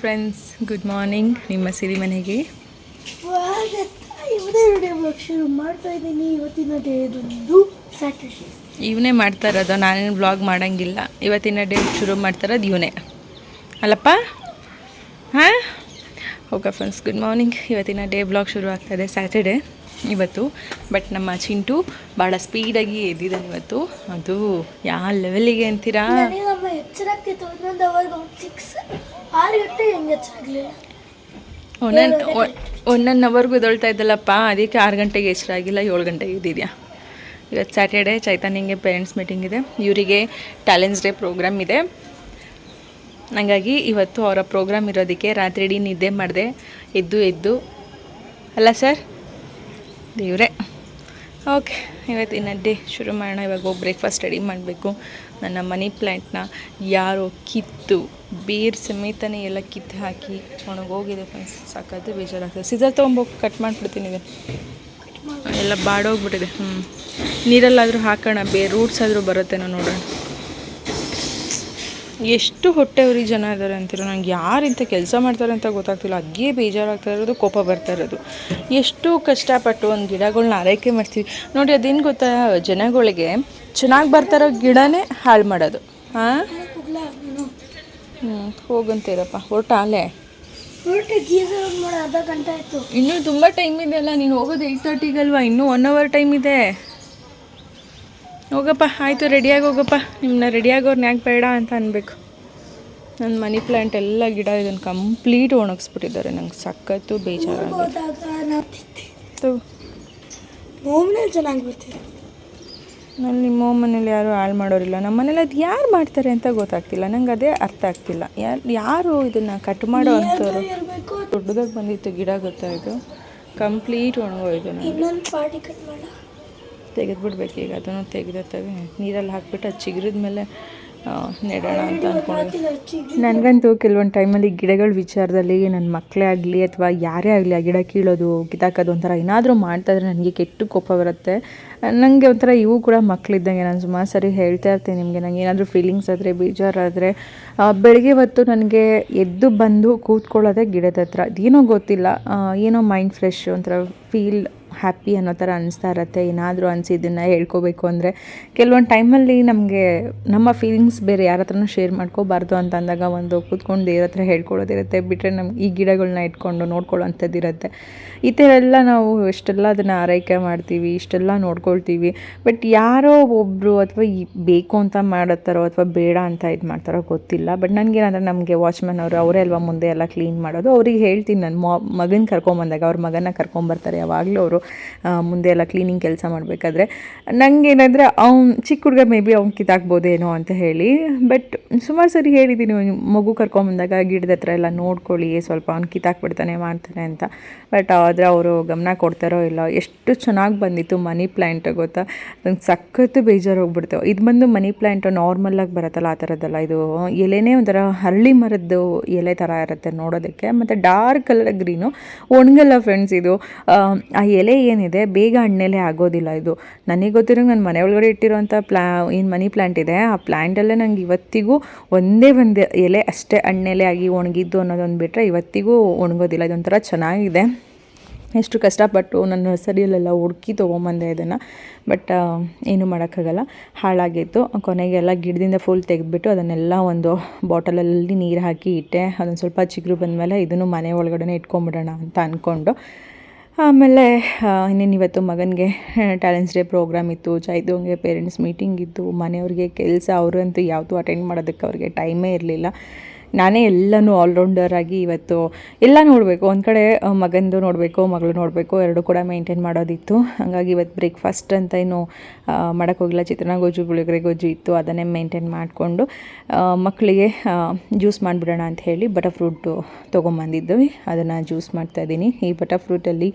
Friends good morning ನಿಮ್ಮ ಸಿರಿ ಮನೆಗೆ. ಇವನೇ ವಿಡಿಯೋ ಬ್ಲಾಗ್ ಶುರು ಮಾಡ್ತಾ ಇದ್ದೀನಿ ಇವತ್ತಿನ ಡೇ ಇದೊಂದು ಸ್ಯಾಟರ್ಡೇ ಇವನೇ ಮಾಡ್ತಾ ಇರೋದು, ನಾನೇನು ಬ್ಲಾಗ್ ಮಾಡೋಂಗಿಲ್ಲ. ಇವತ್ತಿನ ಡೇ ಶುರು ಮಾಡ್ತಾ ಇರೋದು ಇವನೇ. ಅಲ್ಲಪ್ಪ? ಹಾಂ? ಓಕೆ ಫ್ರೆಂಡ್ಸ್ ಗುಡ್ ಮಾರ್ನಿಂಗ್ ಇವತ್ತಿನ ಡೇ ಬ್ಲಾಗ್ ಶುರು ಆಗ್ತಾಯಿದೆ ಸ್ಯಾಟರ್ಡೆ ಇವತ್ತು. ಬಟ್ ನಮ್ಮ ಚಿಂಟು ಭಾಳ ಸ್ಪೀಡಾಗಿ ಎದ್ದಿದ್ದಾನೆ ಇವತ್ತು. ಅದು ಯಾವ ಲೆವೆಲಿಗೆ ಅಂತೀರಾ? ಎಚ್ಚರಾಗ್ತಿತ್ತು. ಒಂದೊಂದು ಅವಾಗ ಸಿಕ್ಸ್ ಆರು ಗಂಟೆ ಹೆಂಗೆ ಎಚ್ಚರಾಗಲಿಲ್ಲ ಒಂದೊಂದು ಒಂದೊಂದು ಅವರ್ಗೂ ಎದೊಳ್ತಾ ಇದ್ದಲ್ಲಪ್ಪ. ಅದಕ್ಕೆ ಆರು ಗಂಟೆಗೆ ಎಚ್ಚರಾಗಿಲ್ಲ ಏಳು ಗಂಟೆಗೆ ಇದ್ದಿದ್ಯಾ ಇವತ್ತು ಸ್ಯಾಟರ್ಡೆ ಚೈತನ್ಯಂಗೆ ಪೇರೆಂಟ್ಸ್ ಮೀಟಿಂಗ್ ಇದೆ. ಇವರಿಗೆ ಟ್ಯಾಲೆಂಟ್ಸ್ ಡೇ ಪ್ರೋಗ್ರಾಮ್ ಇದೆ. ಹಾಗಾಗಿ ಇವತ್ತು ಅವರ ಪ್ರೋಗ್ರಾಮ್ ಇರೋದಕ್ಕೆ ರಾತ್ರಿ ಇಡೀ ನಿದ್ದೆ ಮಾಡಿದೆ ಎದ್ದು ಎದ್ದು. ಅಲ್ಲ ಸರ್ ದೇವ್ರೆ. ಓಕೆ ಇವತ್ತಿನ ಡೇ ಶುರು ಮಾಡೋಣ. ಇವಾಗ ಬ್ರೇಕ್ಫಾಸ್ಟ್ ರೆಡಿ ಮಾಡಬೇಕು. ನನ್ನ ಮನಿ ಪ್ಲ್ಯಾಂಟ್ನ ಯಾರೋ ಕಿತ್ತು, ಬೇರ್ ಸಮೇತನೇ ಎಲ್ಲ ಕಿತ್ತು ಹಾಕಿ ಒಣಗೋಗಿದೆ ಫ್ರೆಂಡ್ಸ್ ಸಾಕದ್ದು ಬೇಜಾರಾಗ್ತದೆ. ಸಿಜರ್ ತೊಗೊಂಬೋಗಿ ಕಟ್ ಮಾಡಿಬಿಡ್ತೀನಿ ಇದೆ ಎಲ್ಲ ಬಾಡೋಗ್ಬಿಟ್ಟಿದೆ. ಹ್ಞೂ ನೀರಲ್ಲಾದರೂ ಹಾಕೋಣ ಬೇ ರೂಟ್ಸ್ ಆದರೂ ಬರುತ್ತೇನೋ ನೋಡೋಣ. ಎಷ್ಟು ಹೊಟ್ಟೆ ಉರಿ ಜನ ಇದ್ದಾರೆ ಅಂತೀರೋ ನಂಗೆ ಯಾರು ಇಂಥ ಕೆಲಸ ಮಾಡ್ತಾರೆ ಅಂತ ಗೊತ್ತಾಗ್ತಿಲ್ಲ. ಅಗ್ಗೇ ಬೇಜಾರಾಗ್ತಾ ಇರೋದು ಕೋಪ ಬರ್ತಾ ಇರೋದು. ಎಷ್ಟು ಕಷ್ಟಪಟ್ಟು ಒಂದು ಗಿಡಗಳನ್ನ ಆರೈಕೆ ಮಾಡ್ತೀವಿ. ನೋಡಿ ಅದೇನು ಗೊತ್ತಾ? ಜನಗಳಿಗೆ ಚೆನ್ನಾಗಿ ಬರ್ತಾರೋ ಗಿಡನೇ ಹಾಳು ಮಾಡೋದು. ಹಾಂ ಹ್ಞೂ ಹೋಗಂತೀರಪ್ಪ ಹೊರಟ ಅಲ್ಲೇ? ಇನ್ನೂ ತುಂಬ ಟೈಮ್ ಇದೆ ಅಲ್ಲ ನೀನು ಹೋಗೋದು ಏಯ್ಟ್ ತರ್ಟಿಗಲ್ವಾ ಇನ್ನೂ ಒನ್ ಅವರ್ ಟೈಮ್ ಇದೆ. ಹೋಗಪ್ಪ ಆಯಿತು ರೆಡಿಯಾಗಿ ಹೋಗಪ್ಪ. ನಿಮ್ಮನ್ನ ರೆಡಿಯಾಗೋರ್ನ ಯಾಕೆ ಬೇಡ ಅಂತ ಅನ್ಬೇಕು. ನನ್ನ ಮನಿ ಪ್ಲ್ಯಾಂಟ್ ಎಲ್ಲ ಗಿಡ ಇದನ್ನು ಕಂಪ್ಲೀಟ್ ಒಣಗಿಸ್ಬಿಟ್ಟಿದ್ದಾರೆ. ನಂಗೆ ಸಖತ್ತು ಬೇಜಾರಾಗಿ ನಾನು ನಿಮ್ಮ ಮನೇಲಿ ಯಾರು ಹಾಳು ಮಾಡೋರಿಲ್ಲ. ನಮ್ಮ ಮನೇಲಿ ಅದು ಯಾರು ಮಾಡ್ತಾರೆ ಅಂತ ಗೊತ್ತಾಗ್ತಿಲ್ಲ. ನಂಗೆ ಅದೇ ಅರ್ಥ ಆಗ್ತಿಲ್ಲ. ಯಾರು ಯಾರು ಇದನ್ನು ಕಟ್ ಮಾಡೋ ಅಂಥವ್ರು? ದೊಡ್ಡದಾಗಿ ಬಂದಿತ್ತು ಗಿಡ ಗೊತ್ತಾಯಿತು ಕಂಪ್ಲೀಟ್ ಒಣಗೋಯ್ತು ನನಗೆ ತೆಗೆದ್ಬಿಡ್ಬೇಕು ಈಗ. ಅದನ್ನು ತೆಗೆದ ತವಿ ನೀರಲ್ಲಿ ಹಾಕ್ಬಿಟ್ಟು ಅದು ಚಿಗುರಿದ ಮೇಲೆ ನೆಡೋಣ ಅಂತ ಅಂದ್ಕೊಂಡು ನನಗಂತೂ ಕೆಲವೊಂದು ಟೈಮಲ್ಲಿ ಗಿಡಗಳ ವಿಚಾರದಲ್ಲಿ ನನ್ನ ಮಕ್ಕಳೇ ಆಗಲಿ ಅಥವಾ ಯಾರೇ ಆಗಲಿ ಆ ಗಿಡ ಕೀಳೋದು ಕಿತ್ತಾಕೋದು ಒಂಥರ ಏನಾದರೂ ಮಾಡ್ತಾಯಿದ್ರೆ ನನಗೆ ಕೆಟ್ಟು ಕೋಪ ಬರುತ್ತೆ. ನನಗೆ ಒಂಥರ ಇವು ಕೂಡ ಮಕ್ಕಳಿದ್ದಂಗೆ ನಾನು ಸುಮಾರು ಸರಿ ಹೇಳ್ತಾ ಇರ್ತೀನಿ ನಿಮಗೆ. ನನಗೆ ಏನಾದರೂ ಫೀಲಿಂಗ್ಸ್ ಆದರೆ ಬೇಜಾರಾದರೆ ಬೆಳಗ್ಗೆ ಹೊತ್ತು ನನಗೆ ಎದ್ದು ಬಂದು ಕೂತ್ಕೊಳ್ಳೋದೇ ಗಿಡದ ಹತ್ರ. ಅದೇನೋ ಗೊತ್ತಿಲ್ಲ. ಏನೋ ಮೈಂಡ್ ಫ್ರೆಶ್ ಒಂಥರ ಫೀಲ್ ಹ್ಯಾಪಿ ಅನ್ನೋ ಥರ ಅನಿಸ್ತಾ ಇರತ್ತೆ. ಏನಾದರೂ ಅನಿಸಿದ್ದನ್ನು ಹೇಳ್ಕೋಬೇಕು ಅಂದರೆ ಕೆಲವೊಂದು ಟೈಮಲ್ಲಿ ನಮಗೆ ನಮ್ಮ ಫೀಲಿಂಗ್ಸ್ ಬೇರೆ ಯಾರ ಹತ್ರನೂ ಶೇರ್ ಮಾಡ್ಕೋಬಾರ್ದು ಅಂತ ಅಂದಾಗ ಒಂದು ಕೂತ್ಕೊಂಡು ದೇವ್ರ ಹತ್ರ ಹೇಳ್ಕೊಳ್ಳೋದಿರುತ್ತೆ ಬಿಟ್ಟರೆ ನಮ್ಗೆ ಈ ಗಿಡಗಳನ್ನ ಇಟ್ಕೊಂಡು ನೋಡ್ಕೊಳ್ಳೋವಂಥದ್ದು ಇರುತ್ತೆ. ಈ ಥರ ಎಲ್ಲ ನಾವು ಎಷ್ಟೆಲ್ಲ ಅದನ್ನು ಆರೈಕೆ ಮಾಡ್ತೀವಿ, ಇಷ್ಟೆಲ್ಲ ನೋಡ್ಕೊಳ್ತೀವಿ. ಬಟ್ ಯಾರೋ ಒಬ್ಬರು ಅಥವಾ ಈ ಬೇಕು ಅಂತ ಮಾಡತ್ತಾರೋ ಅಥವಾ ಬೇಡ ಅಂತ ಇದು ಮಾಡ್ತಾರೋ ಗೊತ್ತಿಲ್ಲ. ಬಟ್ ನನಗೇನಂದ್ರೆ ನಮಗೆ ವಾಚ್ಮ್ಯಾನ್ ಅವರು ಅವರೇ ಅಲ್ವಾ ಮುಂದೆ ಎಲ್ಲ ಕ್ಲೀನ್ ಮಾಡೋದು. ಅವ್ರಿಗೆ ಹೇಳ್ತೀನಿ ನಾನು ಮಗನ ಕರ್ಕೊಂಬಂದಾಗ, ಅವ್ರ ಮಗನ ಕರ್ಕೊಂಬರ್ತಾರೆ ಯಾವಾಗಲೂ ಅವರು. ಮುಂದೆ ಎಲ್ಲ ಕ್ಲೀನಿಂಗ್ ಕೆಲಸ ಮಾಡಬೇಕಾದ್ರೆ. ನನಗೇನಂದರೆ ಅವ್ನು ಚಿಕ್ಕ ಹುಡುಗ ಮೇ ಬಿ ಅವ್ನು ಕಿತ್ತಾಕ್ಬೋದೇನೋ ಅಂತ ಹೇಳಿ. ಬಟ್ ಸುಮಾರು ಸರಿ ಹೇಳಿದ್ದೀನಿ ಮಗು ಕರ್ಕೊಂಬಂದಾಗ ಗಿಡದ ಹತ್ರ ಎಲ್ಲ ನೋಡ್ಕೊಳ್ಳಿ ಸ್ವಲ್ಪ ಅವ್ನು ಕಿತ್ತಾಕ್ಬಿಡ್ತಾನೆ ಮಾಡ್ತಾನೆ ಅಂತ. ಬಟ್ ಆದರೆ ಅವರು ಗಮನ ಕೊಡ್ತಾರೋ ಇಲ್ಲ ಎಷ್ಟು ಚೆನ್ನಾಗಿ ಬಂದಿತ್ತು ಮನಿ ಪ್ಲ್ಯಾಂಟ್ ಗೊತ್ತಾ? ನಂಗೆ ಸಖತ್ತು ಬೇಜಾರು ಹೋಗ್ಬಿಡ್ತೇವೆ ಇದು ಬಂದು ಮನಿ ಪ್ಲ್ಯಾಂಟ್ ನಾರ್ಮಲ್ಲಾಗಿ ಬರುತ್ತಲ್ಲ ಆ ಥರದ್ದೆಲ್ಲ ಇದು ಎಲೆನೇ ಒಂಥರ ಹರಳಿ ಮರದ್ದು ಎಲೆ ಥರ ಇರುತ್ತೆ ನೋಡೋದಕ್ಕೆ. ಮತ್ತು ಡಾರ್ಕ್ ಕಲರ್ ಗ್ರೀನು ಒಣಗಲ್ಲ ಫ್ರೆಂಡ್ಸ್ ಇದು. ಆ, ಆ ಎಲೆ ಏನಿದೆ ಬೇಗ ಹಣ್ಣೆಲೆ ಆಗೋದಿಲ್ಲ ಇದು. ನನಗೆ ಗೊತ್ತಿರೋ ನನ್ನ ಮನೆ ಒಳಗಡೆ ಇಟ್ಟಿರೋಂಥ ಪ್ಲಾ, ಏನು ಮನಿ ಪ್ಲ್ಯಾಂಟ್ ಇದೆ, ಆ ಪ್ಲ್ಯಾಂಟಲ್ಲೇ ನಂಗೆ ಇವತ್ತಿಗೂ ಒಂದೇ ಒಂದು ಎಲೆ ಅಷ್ಟೇ ಹಣ್ಣೆಲೆ ಆಗಿ ಒಣಗಿದ್ದು ಅನ್ನೋದೊಂದು ಬಿಟ್ಟರೆ ಇವತ್ತಿಗೂ ಒಣಗೋದಿಲ್ಲ. ಇದೊಂಥರ ಚೆನ್ನಾಗಿದೆ. ಎಷ್ಟು ಕಷ್ಟಪಟ್ಟು ನನ್ನ ನರ್ಸರಿಯಲ್ಲೆಲ್ಲ ಹುಡುಕಿ ತೊಗೊಂಬಂದೆ ಇದನ್ನು. ಬಟ್ ಏನು ಮಾಡೋಕ್ಕಾಗಲ್ಲ. ಹಾಳಾಗಿತ್ತು. ಕೊನೆಗೆಲ್ಲ ಗಿಡದಿಂದ ಫುಲ್ ತೆಗೆದ್ಬಿಟ್ಟು ಅದನ್ನೆಲ್ಲ ಒಂದು ಬಾಟಲಲ್ಲಿ ನೀರು ಹಾಕಿ ಇಟ್ಟೆ. ಅದೊಂದು ಸ್ವಲ್ಪ ಚಿಗುರು ಬಂದಮೇಲೆ ಇದನ್ನು ಮನೆ ಒಳಗಡೆ ಇಟ್ಕೊಂಬಿಡೋಣ ಅಂತ ಅಂದ್ಕೊಂಡು ಆಮೇಲೆ ಇನ್ನೇನು ಇವತ್ತು ಮಗನಿಗೆ ಟ್ಯಾಲೆಂಟ್ಸ್ ಡೇ ಪ್ರೋಗ್ರಾಮ್ ಇತ್ತು ಚೈತನ್ಗೆ ಪೇರೆಂಟ್ಸ್ ಮೀಟಿಂಗ್ ಇತ್ತು, ಮನೆಯವ್ರಿಗೆ ಕೆಲಸ, ಅವರಂತೂ ಯಾವುದೂ ಅಟೆಂಡ್ ಮಾಡೋದಕ್ಕೆ ಅವ್ರಿಗೆ ಟೈಮೇ ಇರಲಿಲ್ಲ. ನಾನೇ ಎಲ್ಲನೂ ಆಲ್ರೌಂಡರ್ ಆಗಿ ಇವತ್ತು ಎಲ್ಲ ನೋಡಬೇಕು. ಒಂದು ಕಡೆ ಮಗನದು ನೋಡಬೇಕು, ಮಗಳು ನೋಡಬೇಕು, ಎರಡು ಕೂಡ ಮೇಂಟೈನ್ ಮಾಡೋದಿತ್ತು. ಹಾಗಾಗಿ ಇವತ್ತು ಬ್ರೇಕ್ಫಾಸ್ಟ್ ಅಂತ ಏನು ಮಾಡೋಕ್ಕೆ ಹೋಗಿಲ್ಲ. ಚಿತ್ರಾನ್ನ, ಗೊಜ್ಜು, ಪುಳಿಯೋಗರೆ, ಗೊಜ್ಜು ಇತ್ತು. ಅದನ್ನೇ ಮೇಂಟೈನ್ ಮಾಡಿಕೊಂಡು ಮಕ್ಕಳಿಗೆ ಜ್ಯೂಸ್ ಮಾಡಿಬಿಡೋಣ ಅಂತ ಹೇಳಿ ಬಟರ್ ಫ್ರೂಟು ತೊಗೊಂಬಂದಿದ್ವಿ ಅದನ್ನು ಜ್ಯೂಸ್ ಮಾಡ್ತಾಯಿದ್ದೀನಿ ಈ ಬಟರ್ ಫ್ರೂಟಲ್ಲಿ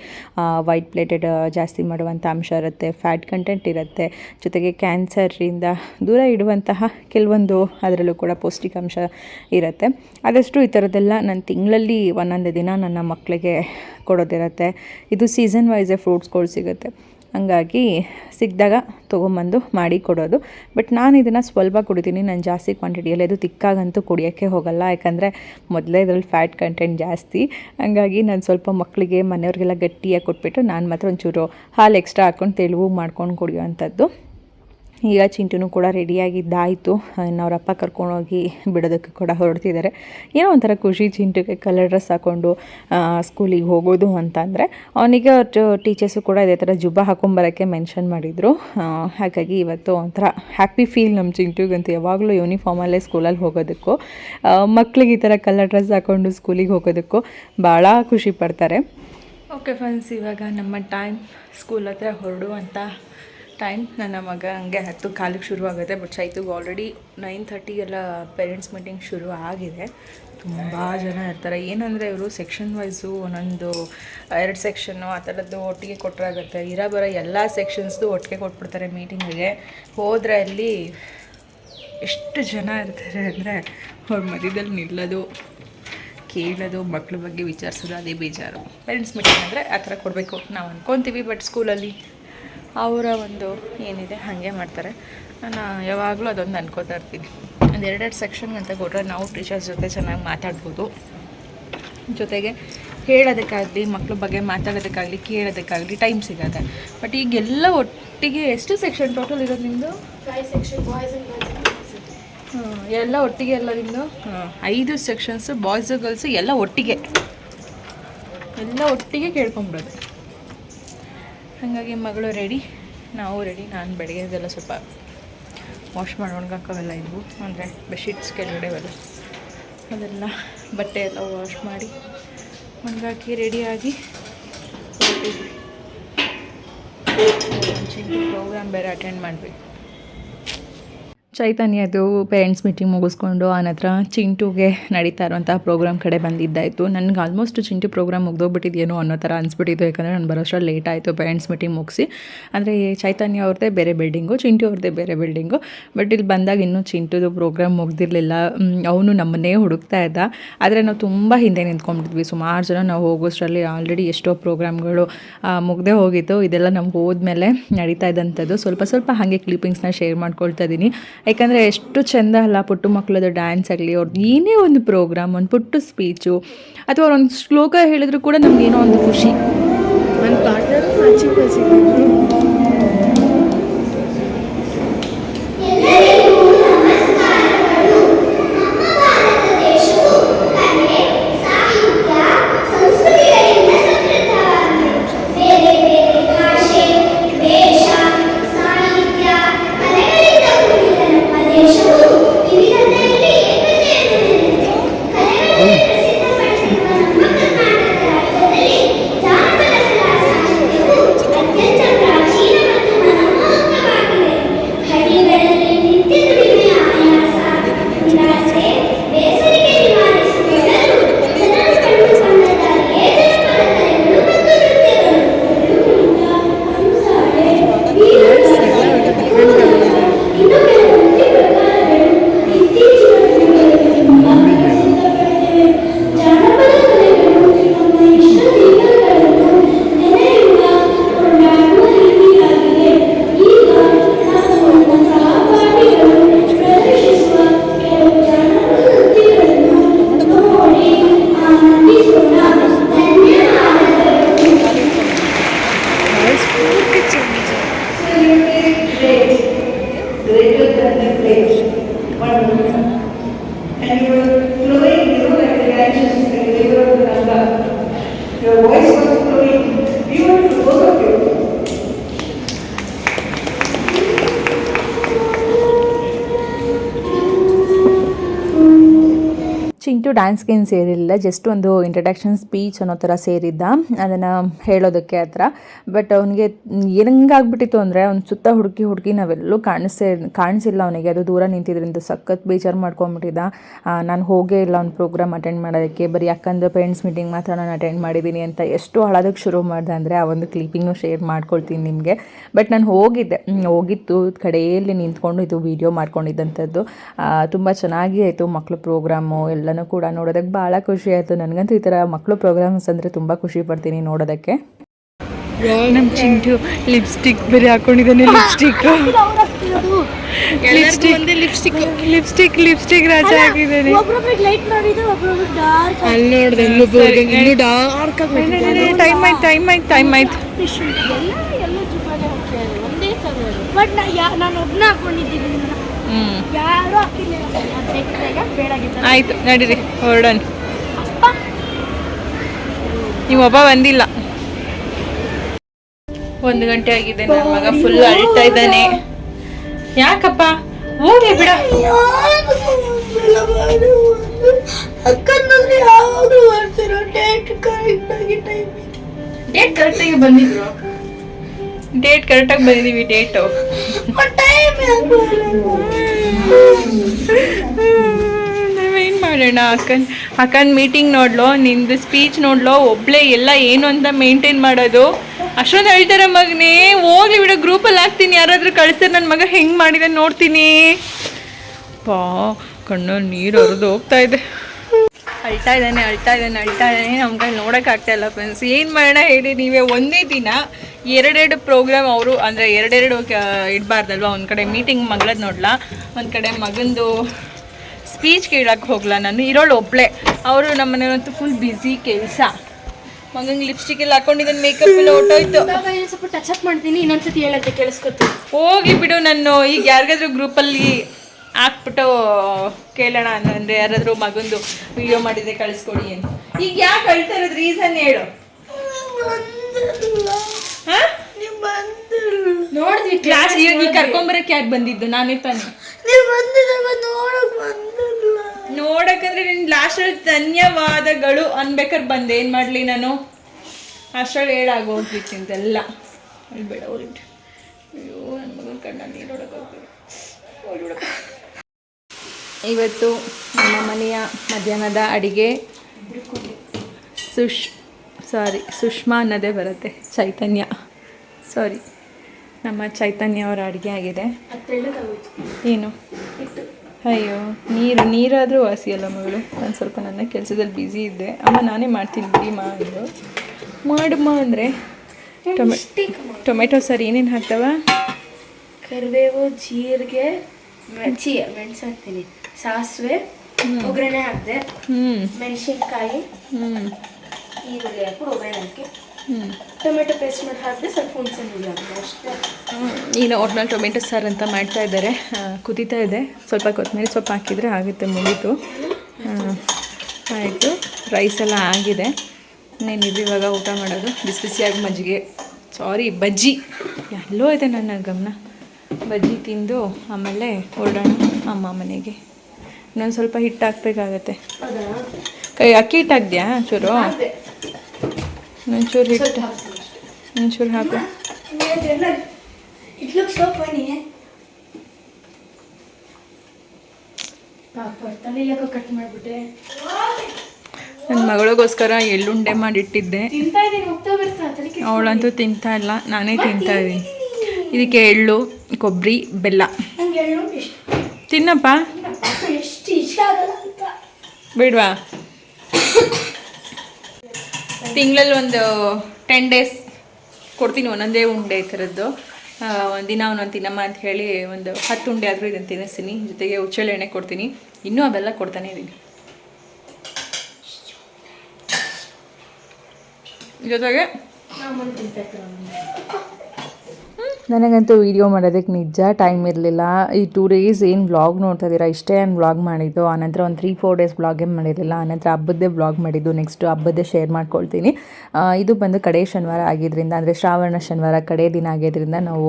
ವೈಟ್ ಪ್ಲೇಟೆಡ್ ಜಾಸ್ತಿ ಮಾಡುವಂಥ ಅಂಶ ಇರುತ್ತೆ. ಫ್ಯಾಟ್ ಕಂಟೆಂಟ್ ಇರುತ್ತೆ. ಜೊತೆಗೆ ಕ್ಯಾನ್ಸರಿಂದ ದೂರ ಇಡುವಂತಹ ಕೆಲವೊಂದು, ಅದರಲ್ಲೂ ಕೂಡ ಪೌಷ್ಟಿಕಾಂಶ ಇರುತ್ತೆ. ಆದಷ್ಟು ಈ ಥರದ್ದೆಲ್ಲ ನಾನು ತಿಂಗಳಲ್ಲಿ ಒಂದೊಂದು ದಿನ ನನ್ನ ಮಕ್ಕಳಿಗೆ ಕೊಡೋದಿರುತ್ತೆ. ಇದು ಸೀಸನ್ ವೈಸೇ ಫ್ರೂಟ್ಸ್ಗಳು ಸಿಗುತ್ತೆ. ಹಂಗಾಗಿ ಸಿಕ್ಕಿದಾಗ ತೊಗೊಂಬಂದು ಮಾಡಿ ಕೊಡೋದು. ಬಟ್ ನಾನು ಇದನ್ನು ಸ್ವಲ್ಪ ಕುಡಿತೀನಿ. ನಾನು ಜಾಸ್ತಿ ಕ್ವಾಂಟಿಟಿಯಲ್ಲಿ ಅದು ತಿಕ್ಕಾಗಂತೂ ಕುಡಿಯೋಕ್ಕೆ ಹೋಗಲ್ಲ. ಯಾಕಂದರೆ ಮೊದಲೇ ಇದರಲ್ಲಿ ಫ್ಯಾಟ್ ಕಂಟೆಂಟ್ ಜಾಸ್ತಿ. ಹಂಗಾಗಿ ನಾನು ಸ್ವಲ್ಪ ಮಕ್ಕಳಿಗೆ ಮನೆಯವ್ರಿಗೆಲ್ಲ ಗಟ್ಟಿಯಾಗಿ ಕೊಟ್ಬಿಟ್ಟು ನಾನು ಮಾತ್ರ ಒಂಚೂರು ಹಾಲು ಎಕ್ಸ್ಟ್ರಾ ಹಾಕ್ಕೊಂಡು ತೆಳುವು ಮಾಡ್ಕೊಂಡು ಕುಡಿಯೋವಂಥದ್ದು. ಈಗ ಚಿಂಟುನೂ ಕೂಡ ರೆಡಿಯಾಗಿದ್ದಾಯಿತು. ಇನ್ನು ಅವ್ರ ಅಪ್ಪ ಕರ್ಕೊಂಡೋಗಿ ಬಿಡೋದಕ್ಕೆ ಕೂಡ ಹೊರಡ್ತಿದ್ದಾರೆ. ಏನೋ ಒಂಥರ ಖುಷಿ ಚಿಂಟುಗೆ ಕಲರ್ ಡ್ರೆಸ್ ಹಾಕ್ಕೊಂಡು ಸ್ಕೂಲಿಗೆ ಹೋಗೋದು ಅಂತಂದರೆ, ಅವನಿಗೆ ಟೀಚರ್ಸು ಕೂಡ ಇದೇ ಥರ ಜುಬ್ಬ ಹಾಕೊಂಬರೋಕ್ಕೆ ಮೆನ್ಷನ್ ಮಾಡಿದರು. ಹಾಗಾಗಿ ಇವತ್ತು ಒಂಥರ ಹ್ಯಾಪಿ ಫೀಲ್ ನಮ್ಮ ಚಿಂಟುಗಂತೂ ಯಾವಾಗಲೂ ಯೂನಿಫಾರ್ಮಲ್ಲೇ ಸ್ಕೂಲಲ್ಲಿ ಹೋಗೋದಕ್ಕೂ ಮಕ್ಳಿಗೆ ಈ ಥರ ಕಲರ್ ಡ್ರೆಸ್ ಹಾಕ್ಕೊಂಡು ಸ್ಕೂಲಿಗೆ ಹೋಗೋದಕ್ಕೂ ಭಾಳ ಖುಷಿ ಪಡ್ತಾರೆ. ಓಕೆ ಫ್ರೆಂಡ್ಸ್ ಇವಾಗ ನಮ್ಮ ಟೈಮ್ ಸ್ಕೂಲ್ ಹತ್ರ ಹೊರಡುವಂಥ ಟೈಮ್ ನನ್ನ ಮಗ ಹಂಗೆ ಹತ್ತು ಕಾಲಿಗೆ ಶುರು ಆಗುತ್ತೆ ಬಟ್ ಚೈತುಗೆ ಆಲ್ರೆಡಿ ನೈನ್ ಥರ್ಟಿಗೆಲ್ಲ ಪೇರೆಂಟ್ಸ್ ಮೀಟಿಂಗ್ ಶುರು ಆಗಿದೆ. ತುಂಬ ಜನ ಇರ್ತಾರೆ. ಏನಂದರೆ ಇವರು ಸೆಕ್ಷನ್ ವೈಸು ಒಂದೊಂದು ಎರಡು ಸೆಕ್ಷನ್ನು ಆ ಥರದ್ದು ಒಟ್ಟಿಗೆ ಕೊಟ್ಟರಾಗುತ್ತೆ ಇರೋ ಬರೋ ಎಲ್ಲ ಸೆಕ್ಷನ್ಸ್ದು ಒಟ್ಟಿಗೆ ಕೊಟ್ಬಿಡ್ತಾರೆ ಮೀಟಿಂಗಿಗೆ ಹೋದರೆ ಅಲ್ಲಿ ಎಷ್ಟು ಜನ ಇರ್ತಾರೆ ಅಂದರೆ ಅವ್ರ ಮಧ್ಯದಲ್ಲಿ ನಿಲ್ಲೋದು, ಕೇಳೋದು, ಮಕ್ಳ ಬಗ್ಗೆ ವಿಚಾರಿಸೋದು ಅದೇ ಬೇಜಾರು. ಪೇರೆಂಟ್ಸ್ ಮೀಟಿಂಗ್ ಅಂದರೆ ಆ ಥರ ಕೊಡಬೇಕು. ನಾವು ಅಂದ್ಕೊತೀವಿ ಬಟ್ ಸ್ಕೂಲಲ್ಲಿ ಅವರ ಒಂದು ಏನಿದೆ, ಹಾಗೆ ಮಾಡ್ತಾರೆ. ನಾನು ಯಾವಾಗಲೂ ಅದೊಂದು ಅನ್ಕೋತಾ ಇರ್ತೀನಿ. ಒಂದು ಎರಡೆರಡು ಸೆಕ್ಷನ್ ಅಂತ ಕೊಟ್ಟರೆ ನಾವು ಟೀಚರ್ಸ್ ಜೊತೆ ಚೆನ್ನಾಗಿ ಮಾತಾಡ್ಬೋದು. ಜೊತೆಗೆ ಹೇಳೋದಕ್ಕಾಗಲಿ, ಮಕ್ಳ ಬಗ್ಗೆ ಮಾತಾಡೋದಕ್ಕಾಗಲಿ, ಕೇಳೋದಕ್ಕಾಗಲಿ ಟೈಮ್ ಸಿಗುತ್ತೆ. ಬಟ್ ಈಗೆಲ್ಲ ಒಟ್ಟಿಗೆ ಎಷ್ಟು ಸೆಕ್ಷನ್ ಟೋಟಲ್ ಇರೋದು ನಿಮ್ಮದು ಎಲ್ಲ ಒಟ್ಟಿಗೆ ಎಲ್ಲ ನಿಮ್ಮದು ಐದು ಸೆಕ್ಷನ್ಸು ಬಾಯ್ಸು ಗರ್ಲ್ಸು ಎಲ್ಲ ಒಟ್ಟಿಗೆ. ಎಲ್ಲ ಒಟ್ಟಿಗೆ ಕೇಳ್ಕೊಂಬಿಡೋದು ಹಾಗಾಗಿ ಮಗಳು ರೆಡಿ ನಾವು ರೆಡಿ ನಾನು ಬೆಳಗ್ಗೆದೆಲ್ಲ ಸ್ವಲ್ಪ ವಾಶ್ ಮಾಡಿ ಒಣಗಾಕೋವೆಲ್ಲ ಇದ್ವು. ಅಂದರೆ ಬೆಡ್ಶೀಟ್ಸ್ ಕೆಳಗಡೆ ಅವೆಲ್ಲ ಅದೆಲ್ಲ ಬಟ್ಟೆ ಎಲ್ಲ ವಾಶ್ ಮಾಡಿ ಒಣಗಾಕಿ ರೆಡಿಯಾಗಿ ಪ್ರೋಗ್ರಾಮ್ ಬೇರೆ ಅಟೆಂಡ್ ಮಾಡಬೇಕು. ಚೈತನ್ಯದು ಪೇರೆಂಟ್ಸ್ ಮೀಟಿಂಗ್ ಮುಗಿಸ್ಕೊಂಡು ಆನಂತರ ಚಿಂಟುಗೆ ನಡೀತಾ ಇರುವಂಥ ಪ್ರೋಗ್ರಾಮ್ ಕಡೆ ಬಂದಿದ್ದಾಯಿತು. ನನಗೆ ಆಲ್ಮೋಸ್ಟ್ ಚಿಂಟು ಪ್ರೋಗ್ರಾಮ್ ಮುಗ್ದೋಗ್ಬಿಟ್ಟಿದೆಯೇನೋ ಅನ್ನೋ ಥರ ಅನಿಸ್ಬಿಟ್ಟಿತ್ತು. ಯಾಕಂದರೆ ನಾನು ಬರೋಷ್ಟರಲ್ಲಿ ಲೇಟ್ ಆಯಿತು ಪೇರೆಂಟ್ಸ್ ಮೀಟಿಂಗ್ ಮುಗಿಸಿ. ಅಂದರೆ ಚೈತನ್ಯ ಅವ್ರದ್ದೇ ಬೇರೆ ಬಿಲ್ಡಿಂಗು ಚಿಂಟು ಅವ್ರದ್ದೇ ಬೇರೆ ಬಿಲ್ಡಿಂಗು ಬಟ್ ಇಲ್ಲಿ ಬಂದಾಗ ಇನ್ನೂ ಚಿಂಟುದು ಪ್ರೋಗ್ರಾಮ್ ಮುಗ್ದಿರಲಿಲ್ಲ. ಅವನು ನಮ್ಮನ್ನೇ ಹುಡುಕ್ತಾ ಇದ್ದ. ಆದರೆ ನಾವು ತುಂಬ ಹಿಂದೆ ನಿಂತ್ಕೊಂಡ್ಬಿಟ್ಟಿದ್ವಿ. ಸುಮಾರು ಜನ ನಾವು ಹೋಗೋಷ್ಟರಲ್ಲಿ ಆಲ್ರೆಡಿ ಎಷ್ಟೋ ಪ್ರೋಗ್ರಾಮ್ಗಳು ಮುಗ್ದೇ ಹೋಗಿತ್ತು. ಇದೆಲ್ಲ ನಮ್ಗೆ ಹೋದ್ಮೇಲೆ ನಡೀತಾ ಇದ್ದಂಥದ್ದು. ಸ್ವಲ್ಪ ಸ್ವಲ್ಪ ಹಾಗೆ ಕ್ಲಿಪ್ಪಿಂಗ್ಸ್ನ ಶೇರ್ ಮಾಡ್ಕೊಳ್ತಾ ಇದ್ದೀನಿ. ಯಾಕಂದರೆ ಎಷ್ಟು ಚೆಂದ ಅಲ್ಲ ಪುಟ್ಟು ಮಕ್ಕಳದು ಡ್ಯಾನ್ಸ್ ಆಗಲಿ ಅವ್ರದ್ದು ಏನೇ ಒಂದು ಪ್ರೋಗ್ರಾಮ್ ಒಂದು ಪುಟ್ಟು ಸ್ಪೀಚು ಅಥವಾ ಒಂದು ಶ್ಲೋಕ ಹೇಳಿದ್ರು ಕೂಡ ನಮಗೇನೋ ಒಂದು ಖುಷಿ. ನನ್ನ ಪಾರ್ಟ್ನರ್ ಚಿಂಟು ಡ್ಯಾನ್ಸ್ಗೇನು ಸೇರಿರಲಿಲ್ಲ ಜಸ್ಟ್ ಒಂದು ಇಂಟ್ರಡಕ್ಷನ್ ಸ್ಪೀಚ್ ಅನ್ನೋ ಥರ ಸೇರಿದ್ದ, ಅದನ್ನು ಹೇಳೋದಕ್ಕೆ ಹತ್ರ. ಬಟ್ ಅವನಿಗೆ ಏನಂಗಾಗ್ಬಿಟ್ಟಿತ್ತು ಅಂದರೆ, ಅವ್ನು ಸುತ್ತ ಹುಡುಕಿ ಹುಡುಕಿ ನಾವೆಲ್ಲೂ ಕಾಣಿಸೇ, ಕಾಣಿಸಿಲ್ಲ ಅವನಿಗೆ. ಅದು ದೂರ ನಿಂತಿದ್ರಿಂದ ಸಖತ್ ಬೇಜಾರು ಮಾಡ್ಕೊಂಬಿಟ್ಟಿದ್ದ. ನಾನು ಹೋಗೇ ಇಲ್ಲ ಅವ್ನ ಪ್ರೋಗ್ರಾಮ್ ಅಟೆಂಡ್ ಮಾಡೋದಕ್ಕೆ. ಬರೀ ಯಾಕಂದ್ರೆ ಪೇರೆಂಟ್ಸ್ ಮೀಟಿಂಗ್ ಮಾತ್ರ ನಾನು ಅಟೆಂಡ್ ಮಾಡಿದ್ದೀನಿ ಅಂತ ಎಷ್ಟು ಹಳೋದಕ್ಕೆ ಶುರು ಮಾಡಿದೆ ಅಂದರೆ, ಆ ಒಂದು ಕ್ಲಿಪ್ಪಿಂಗ್ನು ಶೇರ್ ಮಾಡ್ಕೊಳ್ತೀನಿ ನಿಮಗೆ. ಬಟ್ ನಾನು ಹೋಗಿದ್ದೆ. ಹೋಗಿತ್ತು. ಕಡೆಯಲ್ಲಿ ನಿಂತ್ಕೊಂಡು ಇದು ವೀಡಿಯೋ ಮಾಡ್ಕೊಂಡಿದ್ದಂಥದ್ದು. ತುಂಬ ಚೆನ್ನಾಗಿ ಆಯಿತು ಮಕ್ಕಳು ಪ್ರೋಗ್ರಾಮು ಎಲ್ಲನೂ ಕೂಡ ನೋಡೋದಕ್ಕೆ ಭಾಳ ಖುಷಿ ಆಯಿತು ನನಗಂತೂ ಈ ಥರ ಮಕ್ಕಳು ಪ್ರೋಗ್ರಾಮ್ಸ್ ಅಂದರೆ ತುಂಬ ಖುಷಿ ಪಡ್ತೀನಿ ನೋಡೋದಕ್ಕೆ ನಮ್ಮ ಚಿಂಟು ಲಿಪ್ಸ್ಟಿಕ್ ಬೇರೆ ಹಾಕೊಂಡಿದ್ದಾನೆ lipstick lipstick lipstick lipstick lipstick Raja ಹಾಕಿದ್ದಾನೆ ಒಬ್ರೊಬ್ರಿಗೆ ಲೈಟ್ ಮಾಡಿದ್ರೆ ಒಬ್ರೊಬ್ರಿಗೆ ಡಾರ್ಕ್ ಅಲ್ಲಿ ನೋಡ್ದೆ ಇಲ್ಲೂ ಡಾರ್ಕ್ ಟೈಮ್ ಆಯ್ತು ಟೈಮ್ ಆಯ್ತು ಟೈಮ್ ಆಯ್ತು ಬಟ್ ನಾ ನಾನು ಒಬ್ಬನ ಹಾಕೊಂಡಿದ್ದೀನಿ ಆಯ್ತು ನಡೀರಿ ಹೊರಡೋಣ. ನೀವೊಬ್ಬ ಬಂದಿಲ್ಲ. ಒಂದು ಗಂಟೆ ಆಗಿದೆ ನನ್ನ ಮಗ ಫುಲ್ ಅಳ್ತಾ ಇದ್ದಾನೆ. ಯಾಕಪ್ಪ? ಹೋಗಿ ಬಿಡ. ಡೇಟ್ ಕರೆಕ್ಟ್ ಆಗಿ ಬಂದಿದ್ರು. ಡೇಟ್ ಕರೆಕ್ಟಾಗಿ ಬಂದಿದ್ದೀವಿ ಡೇಟು ಟೈಮ್ ನಾವೇನು ಮಾಡೋಣ ಅಕ್ಕನ್ ಅಕ್ಕನ ಮೀಟಿಂಗ್ ನೋಡ್ಲೋ ನಿಂದು ಸ್ಪೀಚ್ ನೋಡ್ಲೋ ಒಬ್ಳೆ ಎಲ್ಲ ಏನು ಅಂತ ಮೇಂಟೈನ್ ಮಾಡೋದು. ಅಷ್ಟೊಂದು ಹೇಳ್ತಾರೆ ಮಗನೇ ಹೋಗ್ಲಿ ಬಿಡು ಗ್ರೂಪಲ್ಲಿ ಹಾಕ್ತೀನಿ ಯಾರಾದರೂ ಕಳಿಸ್ತಾರೆ ನನ್ನ ಮಗ ಹೆಂಗೆ ಮಾಡಿದೆ ನೋಡ್ತೀನಿ. ಪಾ ಕಣ್ಣಲ್ಲಿ ನೀರು ಹರಿದು ಹೋಗ್ತಾ ಇದೆ. ಅಳ್ತಾ ಇದ್ದಾನೆ ಅಳ್ತಾ ಇದ್ದಾನೆ ಅಳ್ತಾ ಇದ್ದಾನೆ. ನಮ್ಮ ಕೈ ಆಗ್ತಾ ಇಲ್ಲ ಫ್ರೆಂಡ್ಸ್ ಏನು ಮಾಡೋಣ ಹೇಳಿ ನೀವೇ ಒಂದೇ ದಿನ ಎರಡೆರಡು ಪ್ರೋಗ್ರಾಮ್ ಅವರು ಅಂದರೆ ಎರಡೆರಡು ಇಡಬಾರ್ದಲ್ವ? ಒಂದು ಕಡೆ ಮೀಟಿಂಗ್ ಮಗಳದ್ದು ನೋಡ್ಲಾ? ಒಂದು ಕಡೆ ಮಗಂದು ಸ್ಪೀಚ್ ಕೇಳಕ್ಕೆ ಹೋಗ್ಲಾ ನಾನು? ಇರೋಳು ಒಬ್ಬಳೆ ಅವರು ನಮ್ಮ ಫುಲ್ ಬ್ಯುಸಿ ಕೆಲಸ. ಮಗಂಗೆ ಲಿಪ್ಸ್ಟಿಕ್ ಎಲ್ಲ ಹಾಕೊಂಡಿದ್ದಾನೆ ಮೇಕಪ್ ಎಲ್ಲ ಹೊಟ್ಟೋಯ್ತು ಸ್ವಲ್ಪ ಟಚ್ ಅಪ್ ಮಾಡ್ತೀನಿ ಇನ್ನೊಂದ್ಸತಿ ಹೇಳತ್ತೆ ಕೇಳಿಸ್ಕೊತೀನಿ. ಹೋಗಿ ಬಿಡು ನಾನು ಈಗ ಯಾರಿಗಾದ್ರೂ ಗ್ರೂಪಲ್ಲಿ ಹಾಕ್ಬಿಟ್ಟು ಕೇಳೋಣ ಅಂದರೆ ಯಾರಾದರೂ ಮಗಂದು ವಿಡಿಯೋ ಮಾಡಿದ್ರೆ ಕಳಿಸ್ಕೊಡಿ ಅಂತ. ಈಗ ಯಾಕೆ ಅಳ್ತಾ ಇರೋದು ರೀಸನ್ ಹೇಳು. ಹಾ? ನೋಡಿದ್ವಿ ಕ್ಲಾಸ್ ಈಗ ಕರ್ಕೊಂಬರಕ್ಕೆ ಯಾಕೆ ಬಂದಿದ್ದು? ನಾನೇ ತಾನೆ. ನೋಡಕ್ಕಂದ್ರೆ ನಿನ್ ಲಾಸ್ಟಲ್ಲಿ ಧನ್ಯವಾದಗಳು ಅನ್ಬೇಕಾದ್ರೆ ಬಂದೆ. ಏನು ಮಾಡಲಿ ನಾನು? ಅಷ್ಟರಲ್ಲಿ ಹೇಳಾಗೋಗ್ಬಿಟ್ಟು ಅಂತೆಲ್ಲ. ಹೇಳ್ಬೇಡ ಅವ್ರಿಗೆ ಅಯ್ಯೋ ನನ್ನ ಮಗನ ಕಣ್ಣ ನೀರು ಹೊಡಕೋಗ್ಬಿಡು ಇವತ್ತು ನಮ್ಮ ಮನೆಯ ಮಧ್ಯಾಹ್ನದ ಅಡಿಗೆ ಸುಶ್ ಸಾರಿ ಸುಷ್ಮಾ ಅನ್ನೋದೇ ಬರುತ್ತೆ ಚೈತನ್ಯ. ಸಾರಿ ನಮ್ಮ ಚೈತನ್ಯ ಅವರ ಅಡುಗೆ ಆಗಿದೆ. ಏನು? ಅಯ್ಯೋ ನೀರು ನೀರಾದರೂ ವಾಸಿಯಲ್ಲ ಮಗಳು. ನಾನು ಸ್ವಲ್ಪ ನನ್ನ ಕೆಲಸದಲ್ಲಿ ಬ್ಯುಸಿ ಇದ್ದೆ. ಅಮ್ಮ ನಾನೇ ಮಾಡ್ತೀನಿ ಬಿಡಿ ಮಾ ಅಂದರು. ಮಾಡಮ್ಮ ಅಂದರೆ? ಟೊಮೆ ಟೊಮೆಟೊ ಸರ್ ಏನೇನು ಹಾಕ್ತವ? ಕರಿಬೇವು ಜೀರಿಗೆ ಮೆಣಸಿ ಮೆಣಸು ಹಾಕ್ತೀನಿ. ಸಾಸಿವೆ ಒಗ್ಗರಣೆ ಹಾಕಿದೆ. ಮೆಣಸಿನ್ಕಾಯಿ ಹ್ಞೂ ಈರುಳ್ಳಿ ಹಾಕ್ಬಿಟ್ಟು ಒಗ್ಗರಣೆ ಹಾಕಿ. ಹ್ಞೂ ಟೊಮೆಟೊ ಪೇಸ್ಟ್ ಮಾಡಿ ಹಾಕಿದೆ ಸ್ವಲ್ಪ ಹುಣಸೆ ಹುಳಿ ಹಾಕಿದೆ ಅಷ್ಟೇ. ಈಗ ಒಟ್ನಲ್ಲಿ ಟೊಮೆಟೊ ಸಾರು ಅಂತ ಮಾಡ್ತಾ ಇದ್ದಾರೆ. ಕುದೀತಾ ಇದೆ. ಸ್ವಲ್ಪ ಕೊತ್ತಂಬರಿ ಸೊಪ್ಪು ಹಾಕಿದರೆ ಆಗುತ್ತೆ ಮುಗೀತು. ಆಯಿತು. ರೈಸ್ ಎಲ್ಲ ಆಗಿದೆ. ಇನ್ನೇನಿದೆ ಇವಾಗ ಊಟ ಮಾಡೋದು. ಬಿಸಿ ಬಿಸಿಯಾಗಿ ಮಜ್ಜಿಗೆ. ಸಾರಿ ಬಜ್ಜಿ. ಎಲ್ಲೋ ಇದೆ ನನ್ನ ಗಮನ. ಬಜ್ಜಿ ತಿಂದು ಆಮೇಲೆ ಹೊರಡೋಣ ಅಮ್ಮ ಮನೆಗೆ. ಇನ್ನೊಂದು ಸ್ವಲ್ಪ ಹಿಟ್ಟು ಹಾಕ್ಬೇಕಾಗತ್ತೆ. ಕೈ ಅಕ್ಕಿ ಹಿಟ್ಟು ಹಾಕ್ದ್ಯಾ ಚೂರು? ಒಂಚೂರು ಹಿಟ್ಟು ಒಂಚೂರು ಹಾಕು. ನನ್ನ ಮಗಳಿಗೋಸ್ಕರ ಎಳ್ಳುಂಡೆ ಮಾಡಿಟ್ಟಿದ್ದೆ. ಅವಳಂತೂ ತಿಂತಾ ಇಲ್ಲ ನಾನೇ ತಿಂತಾ ಇದ್ದೀನಿ. ಇದಕ್ಕೆ ಎಳ್ಳು. ಕೊಬ್ಬರಿ ಬೆಲ್ಲ. ತಿನ್ನಪ್ಪ? ಬಿಡ್ವಾ. ತಿಂಗಳಲ್ಲಿ ಒಂದು ಟೆನ್ ಡೇಸ್ ಕೊಡ್ತೀನಿ ಒಂದೊಂದೇ ಉಂಡೆ ಈ ಥರದ್ದು. ಆ, ಒಂದಿನ ಒಂದೊಂದು ತಿನ್ನಮ್ಮ ಅಂತ ಹೇಳಿ ಒಂದು ಹತ್ತು ಉಂಡೆ ಆದರೂ ಇದನ್ನು ತಿನ್ನಿಸ್ತೀನಿ. ಜೊತೆಗೆ ಹುಚ್ಚಳೆ ಎಣ್ಣೆ ಕೊಡ್ತೀನಿ. ಇನ್ನೂ ಅವೆಲ್ಲ ಕೊಡ್ತಾನೆ ಇದ್ದೀನಿ. ಜೊತೆಗೆ ನಾವು ಮನೆ ತಿಂತಾ ಇರ್ತೀವಿ ನನಗಂತೂ ವೀಡಿಯೋ ಮಾಡೋದಕ್ಕೆ ನಿಜ ಟೈಮ್ ಇರಲಿಲ್ಲ. ಈ ಟೂ ಡೇಸ್ ಏನು ವ್ಲಾಗ್ ನೋಡ್ತಾ ಇದ್ದೀರಾ ಇಷ್ಟೇ ಏನು ವ್ಲಾಗ್ ಮಾಡಿದ್ದು? ಆನಂತರ ಒಂದು ತ್ರೀ ಫೋರ್ ಡೇಸ್ ವ್ಲಾಗೇ ಮಾಡಿರಲಿಲ್ಲ. ಆನಂತರ ಹಬ್ಬದ್ದೇ ವ್ಲಾಗ್ ಮಾಡಿದ್ದು. ನೆಕ್ಸ್ಟ್ ಹಬ್ಬದ್ದೇ ಶೇರ್ ಮಾಡ್ಕೊಳ್ತೀನಿ. ಇದು ಬಂದು ಕಡೆ ಶನಿವಾರ ಆಗಿದ್ದರಿಂದ ಅಂದರೆ ಶ್ರಾವಣ ಶನಿವಾರ ಕಡೆ ದಿನ ಆಗಿದ್ದರಿಂದ ನಾವು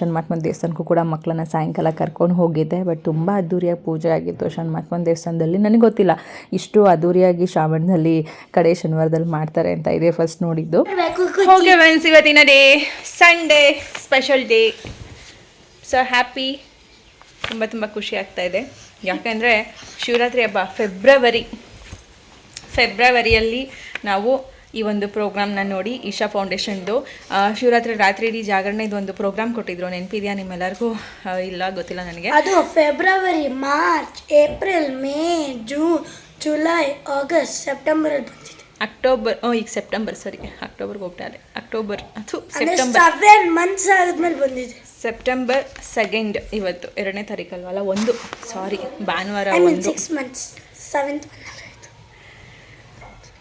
ಶನ್ಮಾತ್ಮನ ದೇವಸ್ಥಾನಕ್ಕೂ ಕೂಡ ಮಕ್ಕಳನ್ನ ಸಾಯಂಕಾಲ ಕರ್ಕೊಂಡು ಹೋಗಿದ್ದೆ. ಬಟ್ ತುಂಬ ಅದ್ದೂರಿಯಾಗಿ ಪೂಜೆ ಆಗಿತ್ತು ಶನ್ಮಾತ್ಮನ ದೇವಸ್ಥಾನದಲ್ಲಿ. ನನಗೆ ಗೊತ್ತಿಲ್ಲ ಇಷ್ಟು ಅದ್ದೂರಿಯಾಗಿ ಶ್ರಾವಣದಲ್ಲಿ ಕಡೆ ಶನಿವಾರದಲ್ಲಿ ಮಾಡ್ತಾರೆ ಅಂತ ಇದೇ ಫಸ್ಟ್ ನೋಡಿದ್ದು. ಓಕೆ ಫ್ರೆಂಡ್ಸ್ ಇವತ್ತಿನ day Sunday special day so happy ತುಂಬ ತುಂಬ ಖುಷಿ ಆಗ್ತಾ ಇದೆ. ಯಾಕೆಂದರೆ ಶಿವರಾತ್ರಿ ಹಬ್ಬ ಫೆಬ್ರವರಿ ಫೆಬ್ರವರಿಯಲ್ಲಿ ನಾವು ಈ ಒಂದು ಪ್ರೋಗ್ರಾಮ್ನ ನೋಡಿ ಈಶಾ ಫೌಂಡೇಶನ್ದು ಶಿವರಾತ್ರಿ ರಾತ್ರಿ ಇಡೀ ಜಾಗರಣೆದು ಒಂದು ಪ್ರೋಗ್ರಾಮ್ ಕೊಟ್ಟಿದ್ರು. ನೆನಪಿದೆಯಾ ನಿಮ್ಮೆಲ್ಲರಿಗೂ? ಇಲ್ಲ, ಗೊತ್ತಿಲ್ಲ ನನಗೆ. ಅದು February March April May June July August ಸೆಪ್ಟೆಂಬರಲ್ಲಿ October ಓ ಈಗ ಸೆಪ್ಟೆಂಬರ್ ಸರಿ ಅಕ್ಟೋಬರ್ಗೆ ಹೋಗ್ತಾರೆ ಅಕ್ಟೋಬರ್ ಅದು ಸೆಪ್ಟೆಂಬರ್ ಸೆವೆನ್ ಮಂತ್ಸ್ ಆದ್ಮೇಲೆ ಬಂದಿದೆ. ಸೆಪ್ಟೆಂಬರ್ ಸೆಕೆಂಡ್ ಇವತ್ತು ಎರಡನೇ ತಾರೀಕಲ್ವಲ್ಲ ಒಂದು. ಸಾರಿ ಭಾನುವಾರ ಒಂದು. ಮಂತ್ಸ್ ಸೆವೆಂತ್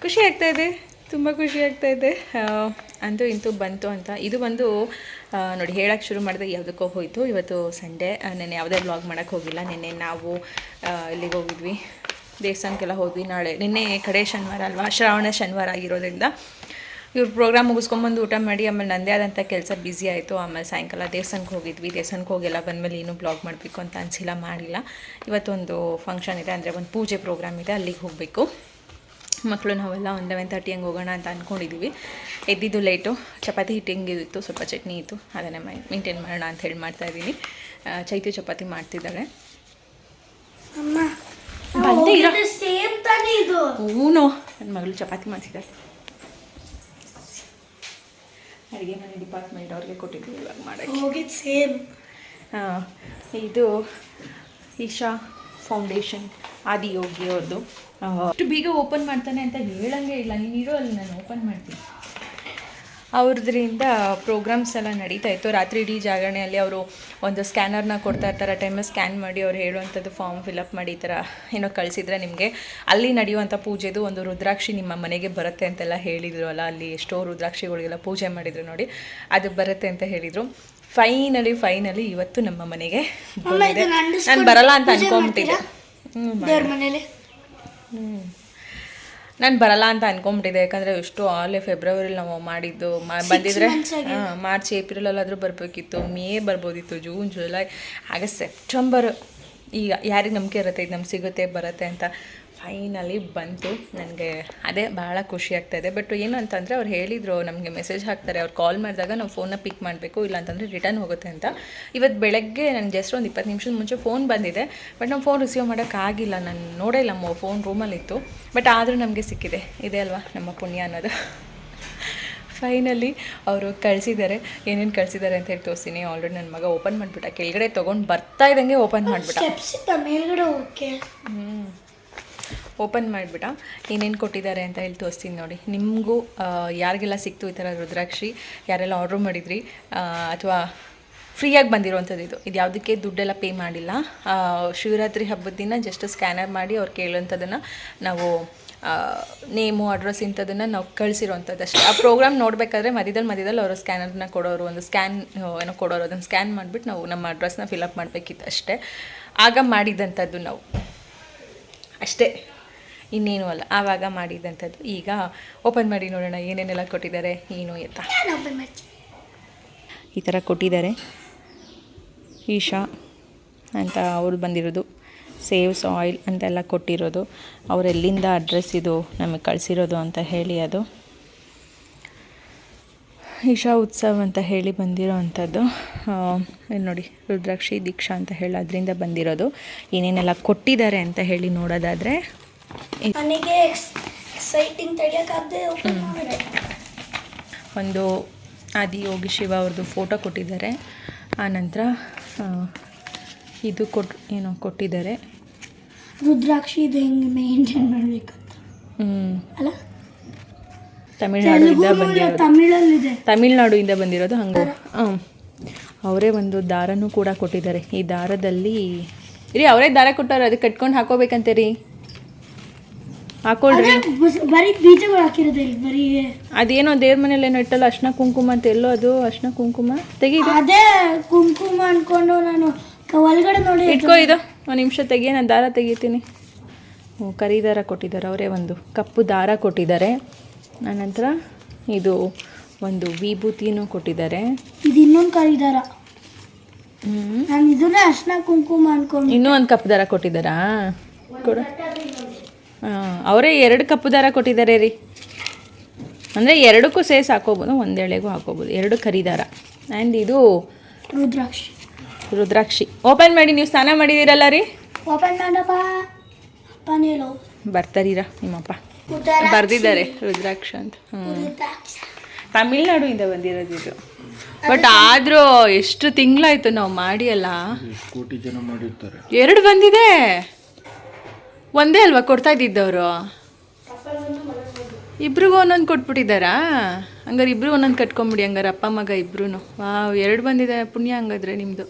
ಖುಷಿ ಆಗ್ತಾ ಇದೆ. ತುಂಬ ಖುಷಿ ಆಗ್ತಾ ಇದೆ. ಅಂತ ಅಂತೂ ಇಂತೂ ಬಂತು ಅಂತ. ಇದು ಬಂದು ನೋಡಿ ಹೇಳಕ್ಕೆ ಶುರು ಮಾಡಿದೆ ಯಾವುದಕ್ಕೋ ಹೋಯಿತು. ಇವತ್ತು ಸಂಡೇ ನೆನ್ನೆ ಯಾವುದೇ ಬ್ಲಾಗ್ ಮಾಡೋಕ್ಕೆ ಹೋಗಿಲ್ಲ. ನೆನ್ನೆ ನಾವು ಇಲ್ಲಿಗೆ ಹೋಗಿದ್ವಿ. ದೇವಸ್ಥಾನಕ್ಕೆಲ್ಲ ಹೋದ್ವಿ. ನಾಳೆ ನಿನ್ನೆ ಕಡೆ ಶನಿವಾರ ಅಲ್ವಾ? ಶ್ರಾವಣ ಶನಿವಾರ ಆಗಿರೋದ್ರಿಂದ. ಇವ್ರು ಪ್ರೋಗ್ರಾಮ್ ಮುಗಿಸ್ಕೊಂಬಂದು ಊಟ ಮಾಡಿ, ಆಮೇಲೆ ನಂದೇ ಆದಂಥ ಕೆಲಸ ಬ್ಯುಸಿ ಆಯಿತು. ಆಮೇಲೆ ಸಾಯಂಕಾಲ ದೇವಸ್ಥಾನಕ್ಕೆ ಹೋಗಿದ್ವಿ. ದೇವಸ್ಥಾನಕ್ಕೆ ಹೋಗೆಲ್ಲ ಬಂದಮೇಲೆ ಏನೂ ಬ್ಲಾಗ್ ಮಾಡಬೇಕು ಅಂತ ಅನಿಸಿಲ್ಲ, ಮಾಡಿಲ್ಲ. ಇವತ್ತೊಂದು ಫಂಕ್ಷನ್ ಇದೆ. ಅಂದರೆ ಒಂದು ಪೂಜೆ ಪ್ರೋಗ್ರಾಮ್ ಇದೆ. ಅಲ್ಲಿಗೆ ಹೋಗಬೇಕು. ಮಕ್ಕಳು ನಾವೆಲ್ಲ ಒಂದು ಲೆವೆನ್ ತರ್ಟಿ ಹಂಗೆ ಹೋಗೋಣ ಅಂತ ಅಂದ್ಕೊಂಡಿದ್ದೀವಿ ಎದ್ದಿದ್ದು ಲೇಟು ಚಪಾತಿ ಹಿಟ್ಟು ಹಿಂಗಿತ್ತು ಸ್ವಲ್ಪ ಚಟ್ನಿ ಇತ್ತು. ಅದನ್ನೇ ಮೈ ಮೇಂಟೈನ್ ಮಾಡೋಣ ಅಂತ ಹೇಳಿ ಮಾಡ್ತಾಯಿದ್ದೀನಿ ಚೈತಿ ಚಪಾತಿ ಮಾಡ್ತಿದ್ದಾಳೆ ಅಮ್ಮ. ಬಂದೇ ಇರೋ ಸೇಮ್ ತಾನೇ ಇದು. ಹೂನು ನನ್ನ ಮಗಳು ಚಪಾತಿ ಮಾಡ್ತಿದ್ದಾಳೆ. ಅಡುಗೆ ಮನೆ ಡಿಪಾರ್ಟ್ಮೆಂಟ್ ಅವ್ರಿಗೆ ಕೊಟ್ಟಿದ್ರು ಇವಾಗ ಮಾಡೋಕ್ಕೆ. ಸೇಮ್. ಇದು ಈಶಾ ಫೌಂಡೇಶನ್ ಆದಿಯೋಗಿ ಅವ್ರದ್ದು ಅಷ್ಟು ಬೀಗ ಓಪನ್ ಮಾಡ್ತಾನೆ ಅಂತ ಹೇಳಂಗೆ ಇಲ್ಲ. ನೀನು ಇರೋ ಅಲ್ಲಿ ನಾನು ಓಪನ್ ಮಾಡ್ತೀನಿ. ಅವ್ರದ್ರಿಂದ ಪ್ರೋಗ್ರಾಮ್ಸ್ ಎಲ್ಲ ನಡೀತಾ ಇತ್ತು. ರಾತ್ರಿ ಇಡೀ ಜಾಗರಣೆಯಲ್ಲಿ ಅವರು ಒಂದು ಸ್ಕ್ಯಾನರ್ನ ಕೊಡ್ತಾ ಇರ್ತಾರೆ ಆ ಟೈಮಲ್ಲಿ ಸ್ಕ್ಯಾನ್ ಮಾಡಿ ಅವ್ರು ಹೇಳುವಂಥದ್ದು ಫಾರ್ಮ್ ಫಿಲಪ್ ಮಾಡಿ ಈ ಥರ ಏನೋ ಕಳಿಸಿದ್ರೆ ನಿಮಗೆ. ಅಲ್ಲಿ ನಡೆಯುವಂಥ ಪೂಜೆದು ಒಂದು ರುದ್ರಾಕ್ಷಿ ನಿಮ್ಮ ಮನೆಗೆ ಬರುತ್ತೆ ಅಂತೆಲ್ಲ ಹೇಳಿದರು ಅಲ್ಲ ಅಲ್ಲಿ ಎಷ್ಟೋ ರುದ್ರಾಕ್ಷಿಗಳಿಗೆಲ್ಲ ಪೂಜೆ ಮಾಡಿದ್ರು ನೋಡಿ ಅದು ಬರುತ್ತೆ ಅಂತ ಹೇಳಿದರು. ಫೈನಲಿ ಫೈನಲಿ ಇವತ್ತು ನಮ್ಮ ಮನೆಗೆ ನಾನು ಬರಲ್ಲ ಅಂತ ಅನ್ಕೊಂಬಿಟ್ಟಿದ್ದೆ? ಹ್ಞೂ ನಾನು ಬರಲ್ಲ ಅಂತ ಅನ್ಕೊಂಬಿಟ್ಟಿದ್ದೆ ಯಾಕಂದ್ರೆ ಎಷ್ಟು ಆಲೆ ಫೆಬ್ರವರಿಲಿ ನಾವು ಮಾಡಿದ್ದು ಬಂದಿದ್ರೆ ಮಾರ್ಚ್ ಏಪ್ರಿಲ್ ಅಲ್ಲಾದ್ರೂ ಏಪ್ರಿಲಲ್ಲಾದರೂ ಬರಬೇಕಿತ್ತು. ಮೇ ಬರ್ಬೋದಿತ್ತು ಜೂನ್ ಜುಲೈ ಆಗ ಸೆಪ್ಟೆಂಬರ್ ಈಗ ಯಾರಿಗೆ ನಂಬಿಕೆ ಇರುತ್ತೆ ಇದು ನಮ್ಗೆ ಸಿಗುತ್ತೆ ಬರುತ್ತೆ ಅಂತ. ಫೈನಲಿ ಬಂತು. ನನಗೆ ಅದೇ ಭಾಳ ಖುಷಿ ಆಗ್ತಾ ಇದೆ. ಬಟ್ ಏನು ಅಂತಂದರೆ ಅವ್ರು ಹೇಳಿದರು ನಮಗೆ ಮೆಸೇಜ್ ಹಾಕ್ತಾರೆ. ಅವ್ರು ಕಾಲ್ ಮಾಡಿದಾಗ ನಾವು ಫೋನ್ನ ಪಿಕ್ ಮಾಡಬೇಕು ಇಲ್ಲ ಅಂತಂದರೆ ರಿಟರ್ನ್ ಹೋಗುತ್ತೆ ಅಂತ. ಇವತ್ತು ಬೆಳಗ್ಗೆ ನನಗೆ ಜಸ್ಟ್ ಒಂದು ಇಪ್ಪತ್ತು ನಿಮಿಷದ ಮುಂಚೆ ಫೋನ್ ಬಂದಿದೆ. ಬಟ್ ನಾವು ಫೋನ್ ರಿಸೀವ್ ಮಾಡೋಕ್ಕಾಗಿಲ್ಲ ನಾನು ನೋಡೇ ಇಲ್ಲ ಫೋನ್ ರೂಮಲ್ಲಿತ್ತು ಬಟ್ ಆದರೂ ನಮಗೆ ಸಿಕ್ಕಿದೆ. ಇದೆ ಅಲ್ವಾ ನಮ್ಮ ಪುಣ್ಯ ಅನ್ನೋದು. ಫೈನಲಿ ಅವರು ಕಳಿಸಿದ್ದಾರೆ. ಏನೇನು ಕಳಿಸಿದ್ದಾರೆ ಅಂತ ಹೇಳಿ ತೋರಿಸ್ತೀನಿ. ಆಲ್ರೆಡಿ ನನ್ನ ಮಗ ಓಪನ್ ಮಾಡಿಬಿಟ್ಟ. ಕೆಳಗಡೆ ತೊಗೊಂಡು ಬರ್ತಾ ಇದ್ದಂಗೆ ಓಪನ್ ಮಾಡಿಬಿಟ್ಟ. ಹ್ಞೂ ಮೇಲ್ಗಡೆ ಹೋಗಕ್ಕೆ? ಓಪನ್ ಮಾಡಿಬಿಟ್ಟ ಏನೇನು ಕೊಟ್ಟಿದ್ದಾರೆ ಅಂತ ಹೇಳಿ ತೋರಿಸ್ತೀನಿ ನೋಡಿ. ನಿಮಗೂ ಯಾರಿಗೆಲ್ಲ ಸಿಕ್ತು ಈ ಥರ ರುದ್ರಾಕ್ಷಿ, ಯಾರೆಲ್ಲ ಆರ್ಡ್ರ್ ಮಾಡಿದ್ರಿ ಅಥವಾ ಫ್ರೀಯಾಗಿ ಬಂದಿರುವಂಥದ್ದು ಇದು? ಇದು ಯಾವುದಕ್ಕೆ ದುಡ್ಡೆಲ್ಲ ಪೇ ಮಾಡಿಲ್ಲ. ಶಿವರಾತ್ರಿ ಹಬ್ಬದ ದಿನ ಜಸ್ಟ್ ಸ್ಕ್ಯಾನರ್ ಮಾಡಿ ಅವ್ರು ಕೇಳುವಂಥದ್ದನ್ನು ನಾವು ನೇಮು ಅಡ್ರೆಸ್ ಇಂಥದ್ದನ್ನು ನಾವು ಕಳಿಸಿರೋವಂಥದ್ದು ಅಷ್ಟೇ. ಆ ಪ್ರೋಗ್ರಾಮ್ ನೋಡಬೇಕಾದ್ರೆ ಮಧ್ಯದಲ್ಲಿ ಮಧ್ಯದಲ್ಲಿ ಅವರು ಸ್ಕ್ಯಾನರ್ನ ಕೊಡೋರು, ಒಂದು ಸ್ಕ್ಯಾನ್ ಏನೋ ಕೊಡೋರು, ಅದನ್ನು ಸ್ಕ್ಯಾನ್ ಮಾಡಿಬಿಟ್ಟು ನಾವು ನಮ್ಮ ಅಡ್ರೆಸ್ನ ಫಿಲಪ್ ಮಾಡಬೇಕಿತ್ತು ಅಷ್ಟೇ. ಆಗ ಮಾಡಿದಂಥದ್ದು ನಾವು. ಅಷ್ಟೇ. ಇನ್ನೇನು ಅಲ್ಲ. ಆವಾಗ ಮಾಡಿದಂಥದ್ದು. ಈಗ ಓಪನ್ ಮಾಡಿ ನೋಡೋಣ ಏನೇನೆಲ್ಲ ಕೊಟ್ಟಿದ್ದಾರೆ ಏನು ಎತ್ತ ಈ ಥರ ಕೊಟ್ಟಿದ್ದಾರೆ. ಈಶಾ ಅಂತ ಅವ್ರು ಬಂದಿರೋದು. ಸೇವ್ಸ್ ಆಯಿಲ್ ಅಂತೆಲ್ಲ ಕೊಟ್ಟಿರೋದು. ಅವರೆಲ್ಲಿಂದ ಎಲ್ಲಿಂದ ಅಡ್ರೆಸ್ ಇದು ನಮಗೆ ಕಳಿಸಿರೋದು ಅಂತ ಹೇಳಿ ಅದು. ಈಶಾ ಉತ್ಸವ ಅಂತ ಹೇಳಿ ಬಂದಿರೋ ಅಂಥದ್ದು. ಇಲ್ಲಿ ನೋಡಿ ರುದ್ರಾಕ್ಷಿ ದೀಕ್ಷಾ ಅಂತ ಹೇಳಿ ಅದರಿಂದ ಬಂದಿರೋದು. ಏನೇನೆಲ್ಲ ಕೊಟ್ಟಿದ್ದಾರೆ ಅಂತ ಹೇಳಿ ನೋಡೋದಾದರೆ ನನಗೆ ಎಕ್ಸೈಟಿಂಗ್ ತಡಿಯೋಕ್ಕಾಗದೆ ಓಪನ್ ಮಾಡಿದೆ. ಒಂದು ಆದಿಯೋಗಿ ಶಿವ ಅವ್ರದ್ದು ಫೋಟೋ ಕೊಟ್ಟಿದ್ದಾರೆ. ಆನಂತರ ಇದು ಕೊಟ್ ಏನೋ ಕೊಟ್ಟಿದ್ದಾರೆ. ರುದ್ರಾಕ್ಷಿ ಇದು ಹೆಂಗೆ ಮೇಂಟೈನ್ ಮಾಡಬೇಕು ಹ್ಞೂ ಅಲ್ಲ? ತಮಿಳ್ನಾಡುವಿಂದ ತೆಲುಗು ಬಂದಿರೋದು. ತಮಿಳ್ನಾಡುವಿಂದ ಬಂದಿರೋದು ಹಂಗೆ. ಹಾಂ ಅವರೇ ಒಂದು ದಾರನೂ ಕೂಡ ಕೊಟ್ಟಿದ್ದಾರೆ. ಈ ದಾರದಲ್ಲಿ ರೀ ಅವರೇ ದಾರ ಕೊಟ್ಟವ್ರು ಅದಕ್ಕೆ ಕಟ್ಕೊಂಡು ಹಾಕೋಬೇಕಂತೆ ರೀ. ಹಾಕೊಳ್ರಿ. ಬರೀ ಬೀಜಗಳು ಹಾಕಿರೋದು ಇಲ್ಲಿ ಬರೀ. ಅದೇನೋ ದೇವ್ರ ಮನೇಲಿ ಏನೋ ಇಟ್ಟಲ್ಲ ಅಶ್ನ ಕುಂಕುಮ ಅಂತ ಎಲ್ಲೋ ಅದು ಅಶ್ನ ಕುಂಕುಮ? ತೆಗಿ ಅದೇ ಕುಂಕುಮ ಅನ್ಕೊಂಡು ನಾನು ಒಳಗಡೆ ನೋಡಿ ಇಟ್ಕೋ ಇದು. ಒಂದು ನಿಮಿಷ ತೆಗಿ ನಾನು ದಾರ ತೆಗಿತೀನಿ. ಹ್ಞೂ ಕರಿ ದಾರ ಕೊಟ್ಟಿದ್ದಾರೆ. ಅವರೇ ಒಂದು ಕಪ್ಪು ದಾರ ಕೊಟ್ಟಿದ್ದಾರೆ. ಆನಂತರ ಇದು ಒಂದು ವಿಭೂತಿನೂ ಕೊಟ್ಟಿದ್ದಾರೆ. ಇದು ಇನ್ನೊಂದು ಕರಿದಾರ. ಹ್ಞೂ ನಾನು ಇದನ್ನ ಅರ್ಶಿನ ಕುಂಕುಮ ಅನ್ಕೊಂಡು ಇನ್ನೂ ಒಂದು ಕಪ್ಪು ದಾರ ಕೊಟ್ಟಿದ್ದಾರಾ? ಕೊಡು. ಅವರೇ ಎರಡು ಕಪ್ಪು ದಾರ ಕೊಟ್ಟಿದ್ದಾರೆ ರೀ. ಅಂದರೆ ಎರಡಕ್ಕೂ ಸೇಸ್ ಹಾಕೋಬೋದು ಒಂದೆಳೆಗೂ ಎಳೆಗೂ ಹಾಕೋಬೋದು ಎರಡು ಕರಿ ದಾರ. ಆ್ಯಂಡ್ ಇದು ರುದ್ರಾಕ್ಷಿ. ರುದ್ರಾಕ್ಷಿ. ಓಪನ್ ಮಾಡಿ ನೀವು ಸ್ನಾನ ಮಾಡಿದ್ದೀರಲ್ಲ ರೀ? ಓಪನ್ ಮಾಡಪ್ಪ. ಬರ್ತಾರೀರ ನಿಮ್ಮಪ್ಪ. ಬರ್ದಿದ್ದಾರೆ ರುದ್ರಾಕ್ಷ ಅಂತ. ಹ್ಞೂ. ತಮಿಳ್ನಾಡುವಿಂದ ಬಂದಿರೋದು ಇದು. ಬಟ್ ಆದರೂ ಎಷ್ಟು ತಿಂಗಳಾಯ್ತು ನಾವು ಮಾಡಿ ಅಲ್ಲ ಕೋಟಿ ಜನ ಮಾಡಿರ್ತಾರೆ. ಎರಡು ಬಂದಿದೆ. ಒಂದೇ ಅಲ್ವಾ ಕೊಡ್ತಾ ಇದ್ದಿದ್ದವರು? ಇಬ್ರಿಗೂ ಒಂದೊಂದು ಕೊಟ್ಬಿಟ್ಟಿದ್ದಾರಾ? ಹಂಗಾರೆ ಇಬ್ರು ಒಂದೊಂದು ಕಟ್ಕೊಂಬಿಡಿ ಹಂಗಾರೆ ಅಪ್ಪ ಮಗ ಇಬ್ರು ವಾವ್ ಎರಡು ಬಂದಿದೆ ಪುಣ್ಯ ಹಂಗಾದ್ರೆ ನಿಮ್ಮದು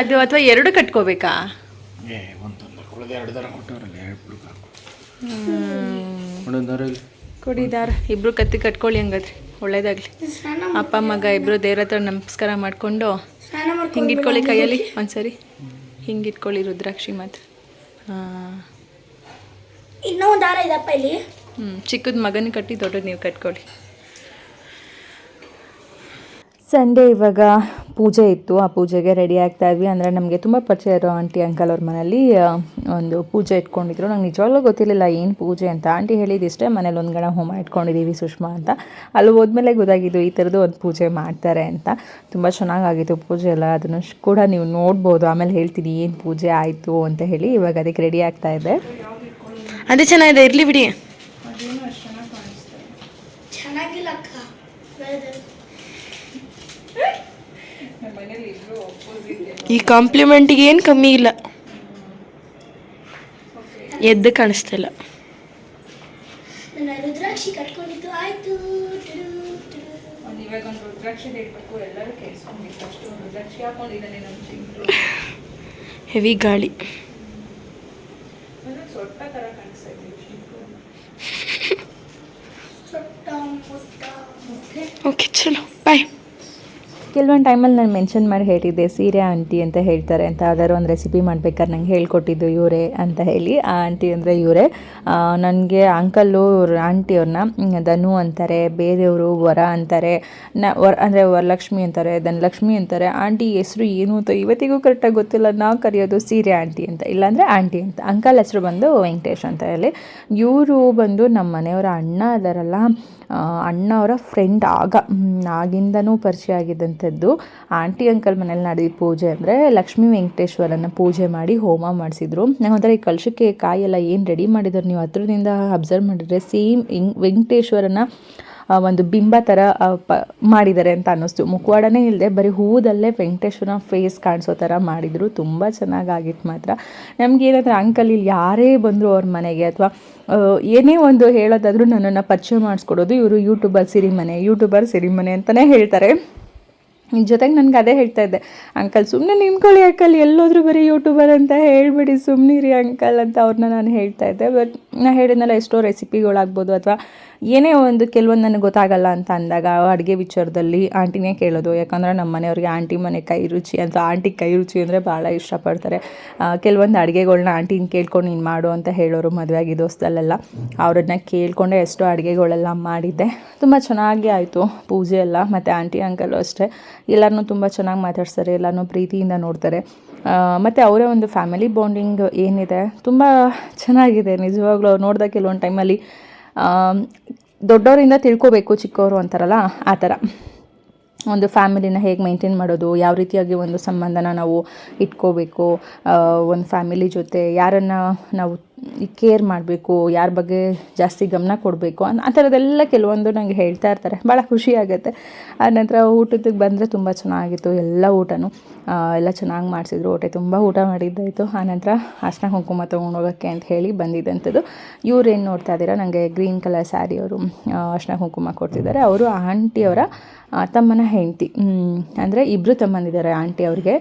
ಅದು ಅಥವಾ ಎರಡು ಕಟ್ಕೋಬೇಕಾ? ಏ ಒಂದೊಂದು ಕೊಡದೆ ಎರಡು ದರ ಕೊಟ್ಟವ್ರಲ್ಲ ಎರಡು ಒಂದೊಂದು ದರ ಇಲ್ಲಿ. ಕೊಡಿದಾರ. ಇಬ್ರು ಕತ್ತಿ ಕಟ್ಕೊಳ್ಳಿ ಹಂಗಾದ್ರೆ ಒಳ್ಳೇದಾಗ್ಲಿ. ಅಪ್ಪ ಮಗ ಇಬ್ರು ದೇವ್ರ ಹತ್ರ ನಮಸ್ಕಾರ ಮಾಡಿಕೊಂಡು ಹಿಂಗಿಟ್ಕೊಳ್ಳಿ ಕೈಯಲ್ಲಿ ಒಂದ್ಸರಿ. ಹಿಂಗಿಟ್ಕೊಳ್ಳಿ ರುದ್ರಾಕ್ಷಿ ಮಾತ್ರ. ಇನ್ನೂ ಒಂದು ದಾರ ಇದಪ್ಪ ಇಲ್ಲಿ? ಹ್ಞೂ ಚಿಕ್ಕದ ಮಗನ ಕಟ್ಟಿ ದೊಡ್ಡದು ನೀವು ಕಟ್ಕೊಳ್ಳಿ. ಸಂಡೇ ಇವಾಗ ಪೂಜೆ ಇತ್ತು. ಆ ಪೂಜೆಗೆ ರೆಡಿ ಆಗ್ತಾ ಇದ್ವಿ. ಅಂದರೆ ನಮಗೆ ತುಂಬ ಪರಿಚಯ ಇರೋ ಆಂಟಿ ಅಂಕಲ್ ಅವ್ರ ಮನೇಲಿ ಒಂದು ಪೂಜೆ ಇಟ್ಕೊಂಡಿದ್ರು. ನಂಗೆ ನಿಜವಾಗ್ಲೂ ಗೊತ್ತಿರಲಿಲ್ಲ ಏನು ಪೂಜೆ ಅಂತ. ಆಂಟಿ ಹೇಳಿದಿಷ್ಟೇ ಮನೇಲಿ ಒಂದು ಗಣ ಹೋಮ ಇಟ್ಕೊಂಡಿದ್ದೀವಿ ಸುಷ್ಮಾ ಅಂತ. ಅಲ್ಲಿ ಹೋದ್ಮೇಲೆ ಗೊತ್ತಾಗಿದ್ದು ಈ ಥರದ್ದು ಒಂದು ಪೂಜೆ ಮಾಡ್ತಾರೆ ಅಂತ. ತುಂಬ ಚೆನ್ನಾಗಾಗಿತ್ತು ಪೂಜೆ ಎಲ್ಲ. ಅದನ್ನು ಕೂಡ ನೀವು ನೋಡ್ಬೋದು. ಆಮೇಲೆ ಹೇಳ್ತೀನಿ ಏನು ಪೂಜೆ ಆಯಿತು ಅಂತ ಹೇಳಿ ಇವಾಗ ಅದಕ್ಕೆ ರೆಡಿ ಆಗ್ತಾ ಇದೆ. ಅದೇ ಚೆನ್ನಾಗಿದೆ. ಇರಲಿ ಬಿಡಿ ಚೆನ್ನಾಗಿಲ್ಲ ಅಕ್ಕ ಈ ಕಾಂಪ್ಲಿಮೆಂಟಿಗೆ ಏನು ಕಮ್ಮಿ ಇಲ್ಲ. ಎದ್ದು ಕಾಣಿಸ್ತಾ ಇಲ್ಲ. ನನ್ನ ರುದ್ರಾಕ್ಷಿ ಕಟ್ಕೊಂಡಿದ್ದು ಆಯ್ತು. ಟುಡು, ಟುಡು. ಇವಾಗ ಒಂದು ರುದ್ರಾಕ್ಷಿ ಇಡಬೇಕು ಎಲ್ಲರೂ ರುದ್ರಾಕ್ಷಿ ಹಾಕೊಂಡಿದ್ದಾನೆ ನಮ್ಮ ಹೆವಿ ಗಾಳಿ. ಓಕೆ ಚಲೋ. ಬಾಯ್ ಕೆಲವೊಂದು ಟೈಮಲ್ಲಿ ನಾನು ಮೆನ್ಷನ್ ಮಾಡಿ ಹೇಳಿದ್ದೆ ಸೀರೆ ಆಂಟಿ ಅಂತ ಹೇಳ್ತಾರೆ ಅಂತ ಯಾವ್ದಾದ್ರು ಒಂದು ರೆಸಿಪಿ ಮಾಡ್ಬೇಕಾದ್ರೆ ನಂಗೆ ಹೇಳ್ಕೊಟ್ಟಿದ್ದು ಇವರೇ ಅಂತ ಹೇಳಿ. ಆ ಆಂಟಿ ಅಂದರೆ ಇವರೇ. ನನಗೆ ಅಂಕಲ್ಲು ಆಂಟಿಯವ್ರನ್ನ ಧನು ಅಂತಾರೆ, ಬೇರೆಯವರು ವರ ಅಂತಾರೆ, ನ, ವರ, ಅಂದರೆ ವರಲಕ್ಷ್ಮಿ ಅಂತಾರೆ, ಧನಲಕ್ಷ್ಮಿ ಅಂತಾರೆ. ಆಂಟಿ ಹೆಸರು ಏನು ಅಂತ ಇವತ್ತಿಗೂ ಕರೆಕ್ಟಾಗಿ ಗೊತ್ತಿಲ್ಲ. ನಾವು ಕರೆಯೋದು ಸೀರೆ ಆಂಟಿ ಅಂತ, ಇಲ್ಲಾಂದರೆ ಆಂಟಿ ಅಂತ. ಅಂಕಲ್ ಹೆಸರು ಬಂದು ವೆಂಕಟೇಶ್ ಅಂತ ಹೇಳಿ. ಇವರು ಬಂದು ನಮ್ಮ ಮನೆಯವರ ಅಣ್ಣ ಅದರಲ್ಲ ಆ, ಅಣ್ಣ ಅವರ ಫ್ರೆಂಡ್ ಆಗ ಆಗಿಂದನೂ ಪರಿಚಯ ಆಗಿದ್ದಂಥದ್ದು. ಆಂಟಿ ಅಂಕಲ್ ಮನೇಲಿ ನಡೆದ ಪೂಜೆ ಅಂದರೆ ಲಕ್ಷ್ಮೀ ವೆಂಕಟೇಶ್ವರನ ಪೂಜೆ ಮಾಡಿ ಹೋಮ ಮಾಡಿಸಿದ್ರು. ಒಂಥರ ಈ ಕಲಶಕ್ಕೆ ಕಾಯೆಲ್ಲ ಏನು ರೆಡಿ ಮಾಡಿದ್ರು? ನೀವು ಹತ್ರದಿಂದ ಅಬ್ಸರ್ವ್ ಮಾಡಿದರೆ ಸೇಮ್ ವೆಂಕಟೇಶ್ವರನ ಒಂದು ಬಿಂಬ ಥರ ಪ, ಮಾಡಿದ್ದಾರೆ ಅಂತ ಅನ್ನಿಸ್ತು. ಮುಖವಾಡನೇ ಇಲ್ಲದೆ ಬರೀ ಹೂದಲ್ಲೇ ವೆಂಕಟೇಶ್ವರ ಫೇಸ್ ಕಾಣಿಸೋ ಥರ ಮಾಡಿದರು. ತುಂಬ ಚೆನ್ನಾಗಾಗಿತ್ತು ಮಾತ್ರ. ನಮಗೆ ಏನಾದರೂ ಅಂಕಲ್ ಇಲ್ಲಿ ಯಾರೇ ಬಂದರು ಅವ್ರ ಮನೆಗೆ ಅಥವಾ ಏನೇ ಒಂದು ಹೇಳೋದಾದರೂ ನನ್ನನ್ನು ಪರಿಚಯ ಮಾಡಿಸ್ಕೊಡೋದು. ಇವರು ಯೂಟ್ಯೂಬರ್ ಸಿರಿಮನೆ. ಯೂಟ್ಯೂಬರ್ ಸಿರಿಮನೆ ಅಂತಲೇ ಹೇಳ್ತಾರೆ. ಜೊತೆಗೆ ನನಗೆ ಅದೇ ಹೇಳ್ತಾ ಇದ್ದೆ. ಅಂಕಲ್ ಸುಮ್ಮನೆ ನಿಂತ್ಕೊಳ್ಳಿ ಅಂಕಲ್ ಎಲ್ಲೋದ್ರೂ ಬರೀ ಯೂಟ್ಯೂಬರ್ ಅಂತ ಹೇಳಿಬಿಡಿ. ಸುಮ್ಮನಿರಿ ಅಂಕಲ್ ಅಂತ ಅವ್ರನ್ನ ನಾನು ಹೇಳ್ತಾ ಇದ್ದೆ. ಬಟ್ ನಾನು ಹೇಳಿದ್ನಲ್ಲ, ಎಷ್ಟೋ ರೆಸಿಪಿಗಳಾಗ್ಬೋದು ಅಥವಾ ಏನೇ ಒಂದು ಕೆಲವೊಂದು ನನಗೆ ಗೊತ್ತಾಗಲ್ಲ ಅಂತ ಅಂದಾಗ ಅಡುಗೆ ವಿಚಾರದಲ್ಲಿ ಆಂಟಿನೇ ಕೇಳೋದು. ಯಾಕಂದರೆ ನಮ್ಮ ಮನೆಯವ್ರಿಗೆ ಆಂಟಿ ಮನೆ ಕೈ ರುಚಿ ಅಂತ, ಆಂಟಿ ಕೈ ರುಚಿ ಅಂದರೆ ಭಾಳ ಇಷ್ಟಪಡ್ತಾರೆ. ಕೆಲವೊಂದು ಅಡುಗೆಗಳ್ನ ಆಂಟಿನ ಕೇಳ್ಕೊಂಡು ನೀನು ಮಾಡು ಅಂತ ಹೇಳೋರು ಮದುವೆ ಆಗಿದ್ದೋಸ್ತಲ್ಲೆಲ್ಲ ಅವ್ರನ್ನ ಕೇಳಿಕೊಂಡೆ ಎಷ್ಟೋ ಅಡುಗೆಗಳೆಲ್ಲ ಮಾಡಿದ್ದೆ. ತುಂಬ ಚೆನ್ನಾಗಿ ಆಯಿತು ಪೂಜೆ ಎಲ್ಲ, ಮತ್ತು ಆಂಟಿ ಅಂಕಲು ಅಷ್ಟೇ. ಎಲ್ಲರನ್ನೂ ತುಂಬ ಚೆನ್ನಾಗಿ ಮಾತಾಡ್ತಾರೆ ಎಲ್ಲರನ್ನೂ ಪ್ರೀತಿಯಿಂದ ನೋಡ್ತಾರೆ. ಮತ್ತು ಅವರೇ ಒಂದು ಫ್ಯಾಮಿಲಿ ಬಾಂಡಿಂಗ್ ಏನಿದೆ, ತುಂಬ ಚೆನ್ನಾಗಿದೆ. ನಿಜವಾಗ್ಲೂ ಅವ್ರು ನೋಡಿದಾಗ ಕೆಲವೊಂದು ಟೈಮಲ್ಲಿ ದೊಡ್ಡವರಿಂದ ತಿಳ್ಕೊಬೇಕು ಚಿಕ್ಕವರು ಅಂತಾರಲ್ಲ ಆ ಥರ. ಒಂದು ಫ್ಯಾಮಿಲಿನ ಹೇಗೆ ಮೇಂಟೈನ್ ಮಾಡೋದು, ಯಾವ ರೀತಿಯಾಗಿ ಒಂದು ಸಂಬಂಧನ ನಾವು ಇಟ್ಕೋಬೇಕು ಒಂದು ಫ್ಯಾಮಿಲಿ ಜೊತೆ ಯಾರನ್ನು ನಾವು ಕೇರ್ ಮಾಡಬೇಕು, ಯಾರ ಬಗ್ಗೆ ಜಾಸ್ತಿ ಗಮನ ಕೊಡಬೇಕು, ಆ ಥರದ್ದೆಲ್ಲ ಕೆಲವೊಂದು ನನಗೆ ಹೇಳ್ತಾ ಇರ್ತಾರೆ. ಭಾಳ ಖುಷಿ ಆಗುತ್ತೆ. ನಂತರ ಊಟಕ್ಕೆ ಬಂದರೆ ತುಂಬ ಚೆನ್ನಾಗಿತ್ತು, ಎಲ್ಲ ಊಟನೂ. ಎಲ್ಲ ಚೆನ್ನಾಗಿ ಮಾಡಿಸಿದ್ರು. ಹೊಟ್ಟೆ ತುಂಬ ಊಟ ಮಾಡಿದ್ದಾಯಿತು. ಆನಂತರ ಅಷ್ಟ ಕುಂಕುಮ ತೊಗೊಂಡೋಗೋಕ್ಕೆ ಅಂತ ಹೇಳಿ ಬಂದಿದ್ದಂಥದ್ದು. ಇವ್ರು ಏನು ನೋಡ್ತಾ ಇದ್ದೀರಾ? ನನಗೆ ಗ್ರೀನ್ ಕಲರ್ ಸ್ಯಾರಿ ಅವರು ಅರ್ಶಿನ ಕುಂಕುಮ ಕೊಡ್ತಿದ್ದಾರೆ. ಅವರು ಆಂಟಿಯವರ ತಮ್ಮನ ಹೆಂಡತಿ. ಅಂದರೆ ಇಬ್ಬರು ತಮ್ಮಂದಿದ್ದಾರೆ ಆಂಟಿ ಅವ್ರಿಗೆ.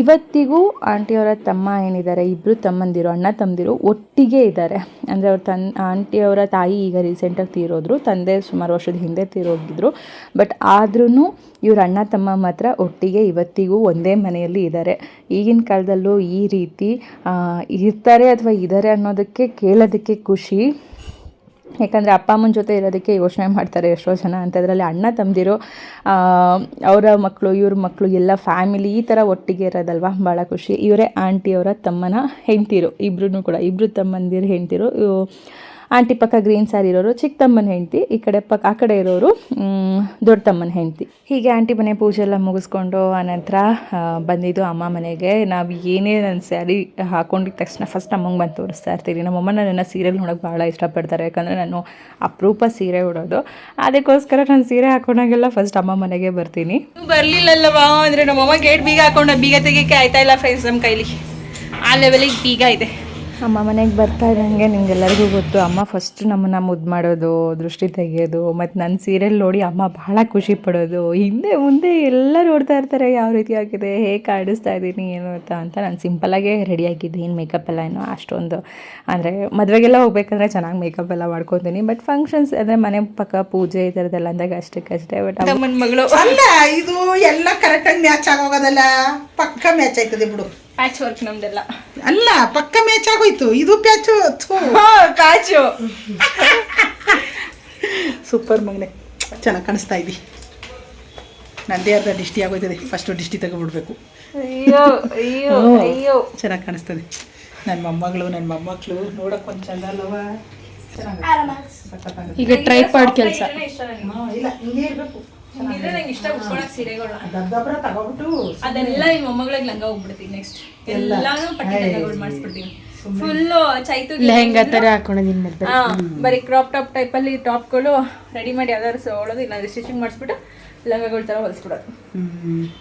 ಇವತ್ತಿಗೂ ಆಂಟಿಯವರ ತಮ್ಮ ಏನಿದ್ದಾರೆ ಇಬ್ಬರು ತಮ್ಮಂದಿರು, ಅಣ್ಣ ತಮ್ಮದಿರು ಒಟ್ಟಿಗೆ ಇದ್ದಾರೆ. ಅಂದರೆ ಅವ್ರ ತನ್ ಆಂಟಿಯವರ ತಾಯಿ ಈಗ ರೀಸೆಂಟಾಗಿ ತೀರೋದ್ರು, ತಂದೆ ಸುಮಾರು ವರ್ಷದ ಹಿಂದೆ ತೀರೋಗಿದ್ರು. ಬಟ್ ಆದ್ರೂ ಇವ್ರ ಅಣ್ಣ ತಮ್ಮ ಮಾತ್ರ ಒಟ್ಟಿಗೆ ಇವತ್ತಿಗೂ ಒಂದೇ ಮನೆಯಲ್ಲಿ ಇದ್ದಾರೆ. ಈಗಿನ ಕಾಲದಲ್ಲೂ ಈ ರೀತಿ ಇರ್ತಾರೆ ಅಥವಾ ಇದ್ದಾರೆ ಅನ್ನೋದಕ್ಕೆ ಕೇಳೋದಕ್ಕೆ ಖುಷಿ. ಯಾಕಂದರೆ ಅಪ್ಪ ಅಮ್ಮನ ಜೊತೆ ಇರೋದಕ್ಕೆ ಯೋಚನೆ ಮಾಡ್ತಾರೆ ಎಷ್ಟೋ ಜನ ಅಂತ. ಅದರಲ್ಲಿ ಅಣ್ಣ ತಮ್ಮದಿರು ಅವರ ಮಕ್ಕಳು ಇವ್ರ ಮಕ್ಕಳು ಎಲ್ಲ ಫ್ಯಾಮಿಲಿ ಈ ಥರ ಒಟ್ಟಿಗೆ ಇರೋದಲ್ವ? ಭಾಳ ಖುಷಿ. ಇವರೇ ಆಂಟಿಯವರ ತಮ್ಮನ ಹೆಂಡ್ತಿರು. ಇಬ್ರು ಕೂಡ ಇಬ್ಬರು ತಮ್ಮಂದಿರು ಹೆಂಡ್ತಿರು. ಆಂಟಿ ಪಕ್ಕ ಗ್ರೀನ್ ಸ್ಯಾರಿ ಇರೋರು ಚಿಕ್ಕ ತಮ್ಮನ ಹೆಂಡತಿ ಈ ಕಡೆ ಪಕ್ಕ ಆ ಕಡೆ ಇರೋರು ದೊಡ್ಡ ತಮ್ಮನ ಹೆಂಡತಿ. ಹೀಗೆ ಆಂಟಿ ಮನೆ ಪೂಜೆ ಎಲ್ಲ ಮುಗಿಸ್ಕೊಂಡು ಆನಂತರ ಬಂದಿದ್ದು ಅಮ್ಮ ಮನೆಗೆ. ನಾವು ಏನೇ ನನ್ನ ಸ್ಯಾರಿ ಹಾಕೊಂಡಿದ ತಕ್ಷಣ ಫಸ್ಟ್ ಅಮ್ಮಂಗೆ ಬಂದು ತೋರಿಸ್ತಾ ಇರ್ತೀನಿ ನಮ್ಮಮ್ಮ ನನ್ನ ಸೀರೆಗಳು ನೋಡೋಕೆ ಭಾಳ ಇಷ್ಟಪಡ್ತಾರೆ. ಯಾಕಂದರೆ ನಾನು ಅಪರೂಪ ಸೀರೆ ಉಡೋದು. ಅದಕ್ಕೋಸ್ಕರ ನಾನು ಸೀರೆ ಹಾಕೊಂಡಾಗೆಲ್ಲ ಫಸ್ಟ್ ಅಮ್ಮ ಮನೆಗೆ ಬರ್ತೀನಿ. ಬರ್ಲಿಲ್ಲಲ್ಲವಾ? ಅಂದ್ರೆ ನಮ್ಮಮ್ಮ ಗೇಟ್ ಬೀಗ ಹಾಕೊಂಡ ಬೀಗ ತೆಗಿಯಕ್ಕೆ ಆಯ್ತಾ ಇಲ್ಲ ಫ್ರೆಂಡ್ಸ್ ನಮ್ಮ ಕೈಲಿ? ಆ ಲೆವೆಲಿಗೆ ಬೀಗ ಇದೆ. ಅಮ್ಮ ಮನೆಗೆ ಬರ್ತಾ ಇದ್ದಂಗೆ ನಿಮಗೆಲ್ಲರಿಗೂ ಗೊತ್ತು. ಅಮ್ಮ ಫಸ್ಟ್ ನಮ್ಮನ್ನು ಮುದ್ದು ಮಾಡೋದು ದೃಷ್ಟಿ ತೆಗೆಯೋದು ಮತ್ತು ನನ್ನ ಸೀರಿಯಲ್ ನೋಡಿ ಅಮ್ಮ ಭಾಳ ಖುಷಿ ಪಡೋದು. ಹಿಂದೆ ಮುಂದೆ ಎಲ್ಲ ನೋಡ್ತಾ ಇರ್ತಾರೆ ಯಾವ ರೀತಿ ಆಗಿದೆ ಹೇಗೆ ಕಾಡಿಸ್ತಾ ಇದ್ದೀನಿ ಏನು ಅಂತ ಅಂತ ನಾನು ಸಿಂಪಲಾಗೆ ರೆಡಿ ಆಗಿದ್ದೆ. ಏನು ಮೇಕಪ್ ಎಲ್ಲ ಏನೋ ಅಷ್ಟೊಂದು. ಅಂದರೆ ಮದುವೆಗೆಲ್ಲ ಹೋಗ್ಬೇಕಂದ್ರೆ ಚೆನ್ನಾಗಿ ಮೇಕಪ್ ಎಲ್ಲ ಮಾಡ್ಕೊತೀನಿ. ಬಟ್ ಫಂಕ್ಷನ್ಸ್ ಅಂದರೆ ಮನೆ ಪಕ್ಕ ಪೂಜೆ ಈ ಥರದ್ದೆಲ್ಲ ಅಂದಾಗ ಅಷ್ಟಕ್ಕಷ್ಟೇ ಬಟ್ ನಮ್ಮ ಮಗಳು. ಅಲ್ಲ ಇದು ಎಲ್ಲ ಕರೆಕ್ಟಾಗಿ ಮ್ಯಾಚ್ ಆಗೋಗೋದಲ್ಲ? ಪಕ್ಕ ಮ್ಯಾಚ್ ಆಯ್ತದೆ ಬಿಡು. ಪ್ಯಾಚ್ ವರ್ಕ್ ನಮ್ದೆಲ್ಲ. ಅಲ್ಲ ಪಕ್ಕ ಮ್ಯಾಚ್ ಆಗೋಯ್ತು. ಇದು ಪ್ಯಾಚು ಕಾಚು ಸೂಪರ್ ಮಗನೆ. ಚೆನ್ನಾಗಿ ಕಾಣಿಸ್ತಾ ಇದ್ದಿ. ನಂದೇ ಅರ್ಧ ಡಿಸ್ಟಿ ಆಗೋಯ್ತದೆ. ಫಸ್ಟು ಡಿಸ್ಟಿ ತೆಗೆಬಿಡ್ಬೇಕು ಅಯ್ಯೋ ಅಯ್ಯೋ ಅಯ್ಯೋ. ಚೆನ್ನಾಗಿ ಕಾಣಿಸ್ತದೆ. ನನ್ನ ಮೊಮ್ಮಗಳು ನನ್ನ ಮೊಮ್ಮಕ್ಕಳು ನೋಡಕ್ಕೆ ಒಂದು ಚಂದ ಅಲ್ಲವ ಚೆನ್ನಾಗಿ. ಈಗ ಟ್ರೈಪಾಡ್ ಕೆಲಸ. ಇಲ್ಲ ಹಿಂಗೆ ಇರಬೇಕು. ನಂಗೆ ಇಷ್ಟ ಉಟ್ಕೊಳಕ್ ಸೀರೆಗಳು. ದಬ್ಬರ ತಗೋಬಿಟ್ಟು ಅದೆಲ್ಲ ನಿಮ್ಮ ಮೊಮ್ಮಗಳಿಗೆ ಲಂಗ ಹೋಗ್ಬಿಡ್ತೀನಿ ನೆಕ್ಸ್ಟ್ ಎಲ್ಲಾನು ಪಟ್ಟಿ. ಲಂಗಗಳು ಮಾಡಿಸ್ಬಿಡ್ತೀನಿ ಫುಲ್ಲು ಚೈತು ಲೆಹಂಗಾ ತರ ಹಾಕೊಂಡಿದ್ದೀನಿ ಬರೀ ಕ್ರಾಪ್ ಟಾಪ್ ಟೈಪಲ್ಲಿ ಟಾಪ್ಗಳು ರೆಡಿ ಮಾಡಿ ಯಾವ್ದಾದ್ರು ಸೊಳೋದು ಇಲ್ಲ ಸ್ಟಿಚಿಂಗ್ ಮಾಡಿಸ್ಬಿಟ್ಟು ಲಂಗಗಳ ತರ ಹೊಲಿಸ್ಬಿಡೋದು.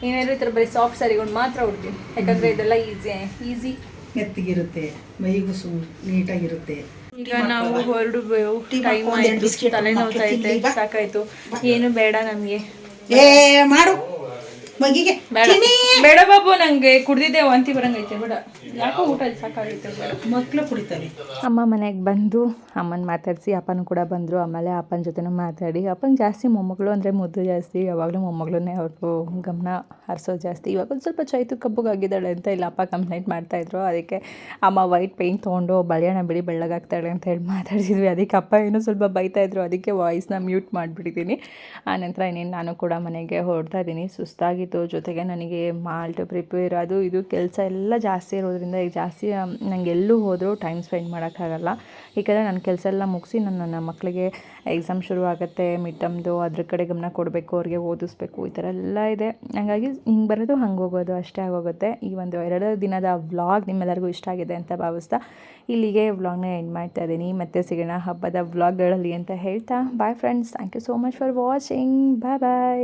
ಏನಾದ್ರು ಈ ಥರ ಬರೀ ಸಾಫ್ಟ್ ಸ್ಯಾರಿಗಳು ಮಾತ್ರ ಉಡ್ತೀನಿ ಯಾಕಂದ್ರೆ ಇದೆಲ್ಲ ಈಸಿ ಈಸಿ ಎತ್ತಿಗಿರುತ್ತೆ ಮೈಗೂ ಸು ನೀಟಾಗಿರುತ್ತೆ ಈಗ ನಾವು ಹೊರಡು ಟೈಮ್ ಮಾಡ್ಕೊಂಡು ಎರಡು ಆಯ್ತು ಬಿಸ್ಕೆಟ್ ತಲೆ ನೋವ್ತಾ ಐತೆ ಸಾಕಾಯ್ತು. ಏನು ಬೇಡ ನಮಗೆ. ಏ ಮಾಡು. ಮಗಿಗೆ ಬೇಡ. ಬಾಬು ನಂಗೆ ಕುಡ್ದಿದ್ದೆ ವಾಂತಿ ಬರಂಗೈತೆ ಬೇಡ. ಯಾಕೋ ಊಟ ಸಾಕಾಗೈತೆ ಮಕ್ಕಳು ಕುಡಿತಾರೆ. ಅಮ್ಮ ಮನೆಗೆ ಬಂದು ಅಮ್ಮನ ಮಾತಾಡಿಸಿ ಅಪ್ಪನೂ ಕೂಡ ಬಂದರು. ಆಮೇಲೆ ಅಪ್ಪನ ಜೊತೆನೂ ಮಾತಾಡಿ ಅಪ್ಪನ ಜಾಸ್ತಿ ಮೊಮ್ಮಗಳು ಅಂದರೆ ಮುದ್ದು ಜಾಸ್ತಿ ಯಾವಾಗಲೂ ಮೊಮ್ಮಗಳನ್ನೇ ಅವರು ಗಮನ ಹರಿಸೋದು ಜಾಸ್ತಿ. ಇವಾಗ ಒಂದು ಸ್ವಲ್ಪ ಚೈತು ಕಬ್ಬುಗಾಗಿದ್ದಾಳೆ ಅಂತ ಇಲ್ಲ ಅಪ್ಪ ಕಂಪ್ಲೇಂಟ್ ಮಾಡ್ತಾಯಿದ್ರು ಅದಕ್ಕೆ ಅಮ್ಮ ವೈಟ್ ಪೇಂಟ್ ತೊಗೊಂಡು ಬಳೆಯಣ ಬಿಡಿ ಬೆಳ್ಳಗಾಗ್ತಾಳೆ ಅಂತ ಹೇಳಿ ಮಾತಾಡ್ತಿದ್ವಿ ಅದಕ್ಕೆ ಅಪ್ಪ ಏನೋ ಸ್ವಲ್ಪ ಬೈತಾಯಿದ್ರು ಅದಕ್ಕೆ ವಾಯ್ಸ್ನ ಮ್ಯೂಟ್ ಮಾಡಿಬಿಟ್ಟಿದ್ದೀನಿ. ಆನಂತರ ಇನ್ನೇನು ನಾನು ಕೂಡ ಮನೆಗೆ ಹೊರಡ್ತಾ ಇದ್ದೀನಿ. ಸುಸ್ತಾಗಿತ್ತು ಜೊತೆಗೆ ನನಗೆ ಮಾಲ್ಟ್ ಪ್ರಿಪೇರ್ ಅದು ಇದು ಕೆಲಸ ಎಲ್ಲ ಜಾಸ್ತಿ ಇರೋದ್ರಿಂದ ಈಗ ಜಾಸ್ತಿ ನನಗೆ ಎಲ್ಲೂ ಹೋದರೂ ಟೈಮ್ ಸ್ಪೆಂಡ್ ಮಾಡೋಕ್ಕಾಗಲ್ಲ. ಏಕೆಂದರೆ ನನ್ನ ಕೆಲಸ ಎಲ್ಲ ಮುಗಿಸಿ ನನ್ನ ನನ್ನ ಮಕ್ಕಳಿಗೆ ಎಕ್ಸಾಮ್ ಶುರು ಆಗುತ್ತೆ ಮಿಡ್ ಟಮ್ದು ಅದ್ರ ಕಡೆ ಗಮನ ಕೊಡಬೇಕು, ಅವ್ರಿಗೆ ಓದಿಸ್ಬೇಕು, ಈ ಥರ ಎಲ್ಲ ಇದೆ. ಹಾಗಾಗಿ ಹಿಂಗೆ ಬರೋದು, ಹಂಗೆ ಹೋಗೋದು ಅಷ್ಟೇ ಆಗೋಗುತ್ತೆ. ಈ ಒಂದು ಎರಡು ದಿನದ ವ್ಲಾಗ್ ನಿಮ್ಮೆಲ್ಲರಿಗೂ ಇಷ್ಟ ಆಗಿದೆ ಅಂತ ಭಾವಿಸ್ತಾ ಇಲ್ಲಿಗೆ ವ್ಲಾಗ್ನ ಎಂಡ್ ಮಾಡ್ತಾ ಇದ್ದೀನಿ. ಮತ್ತೆ ಸಿಗೋಣ ಹಬ್ಬದ ವ್ಲಾಗ್ಗಳಲ್ಲಿ ಅಂತ ಹೇಳ್ತಾ. Bye friends thank you so much for watching bye bye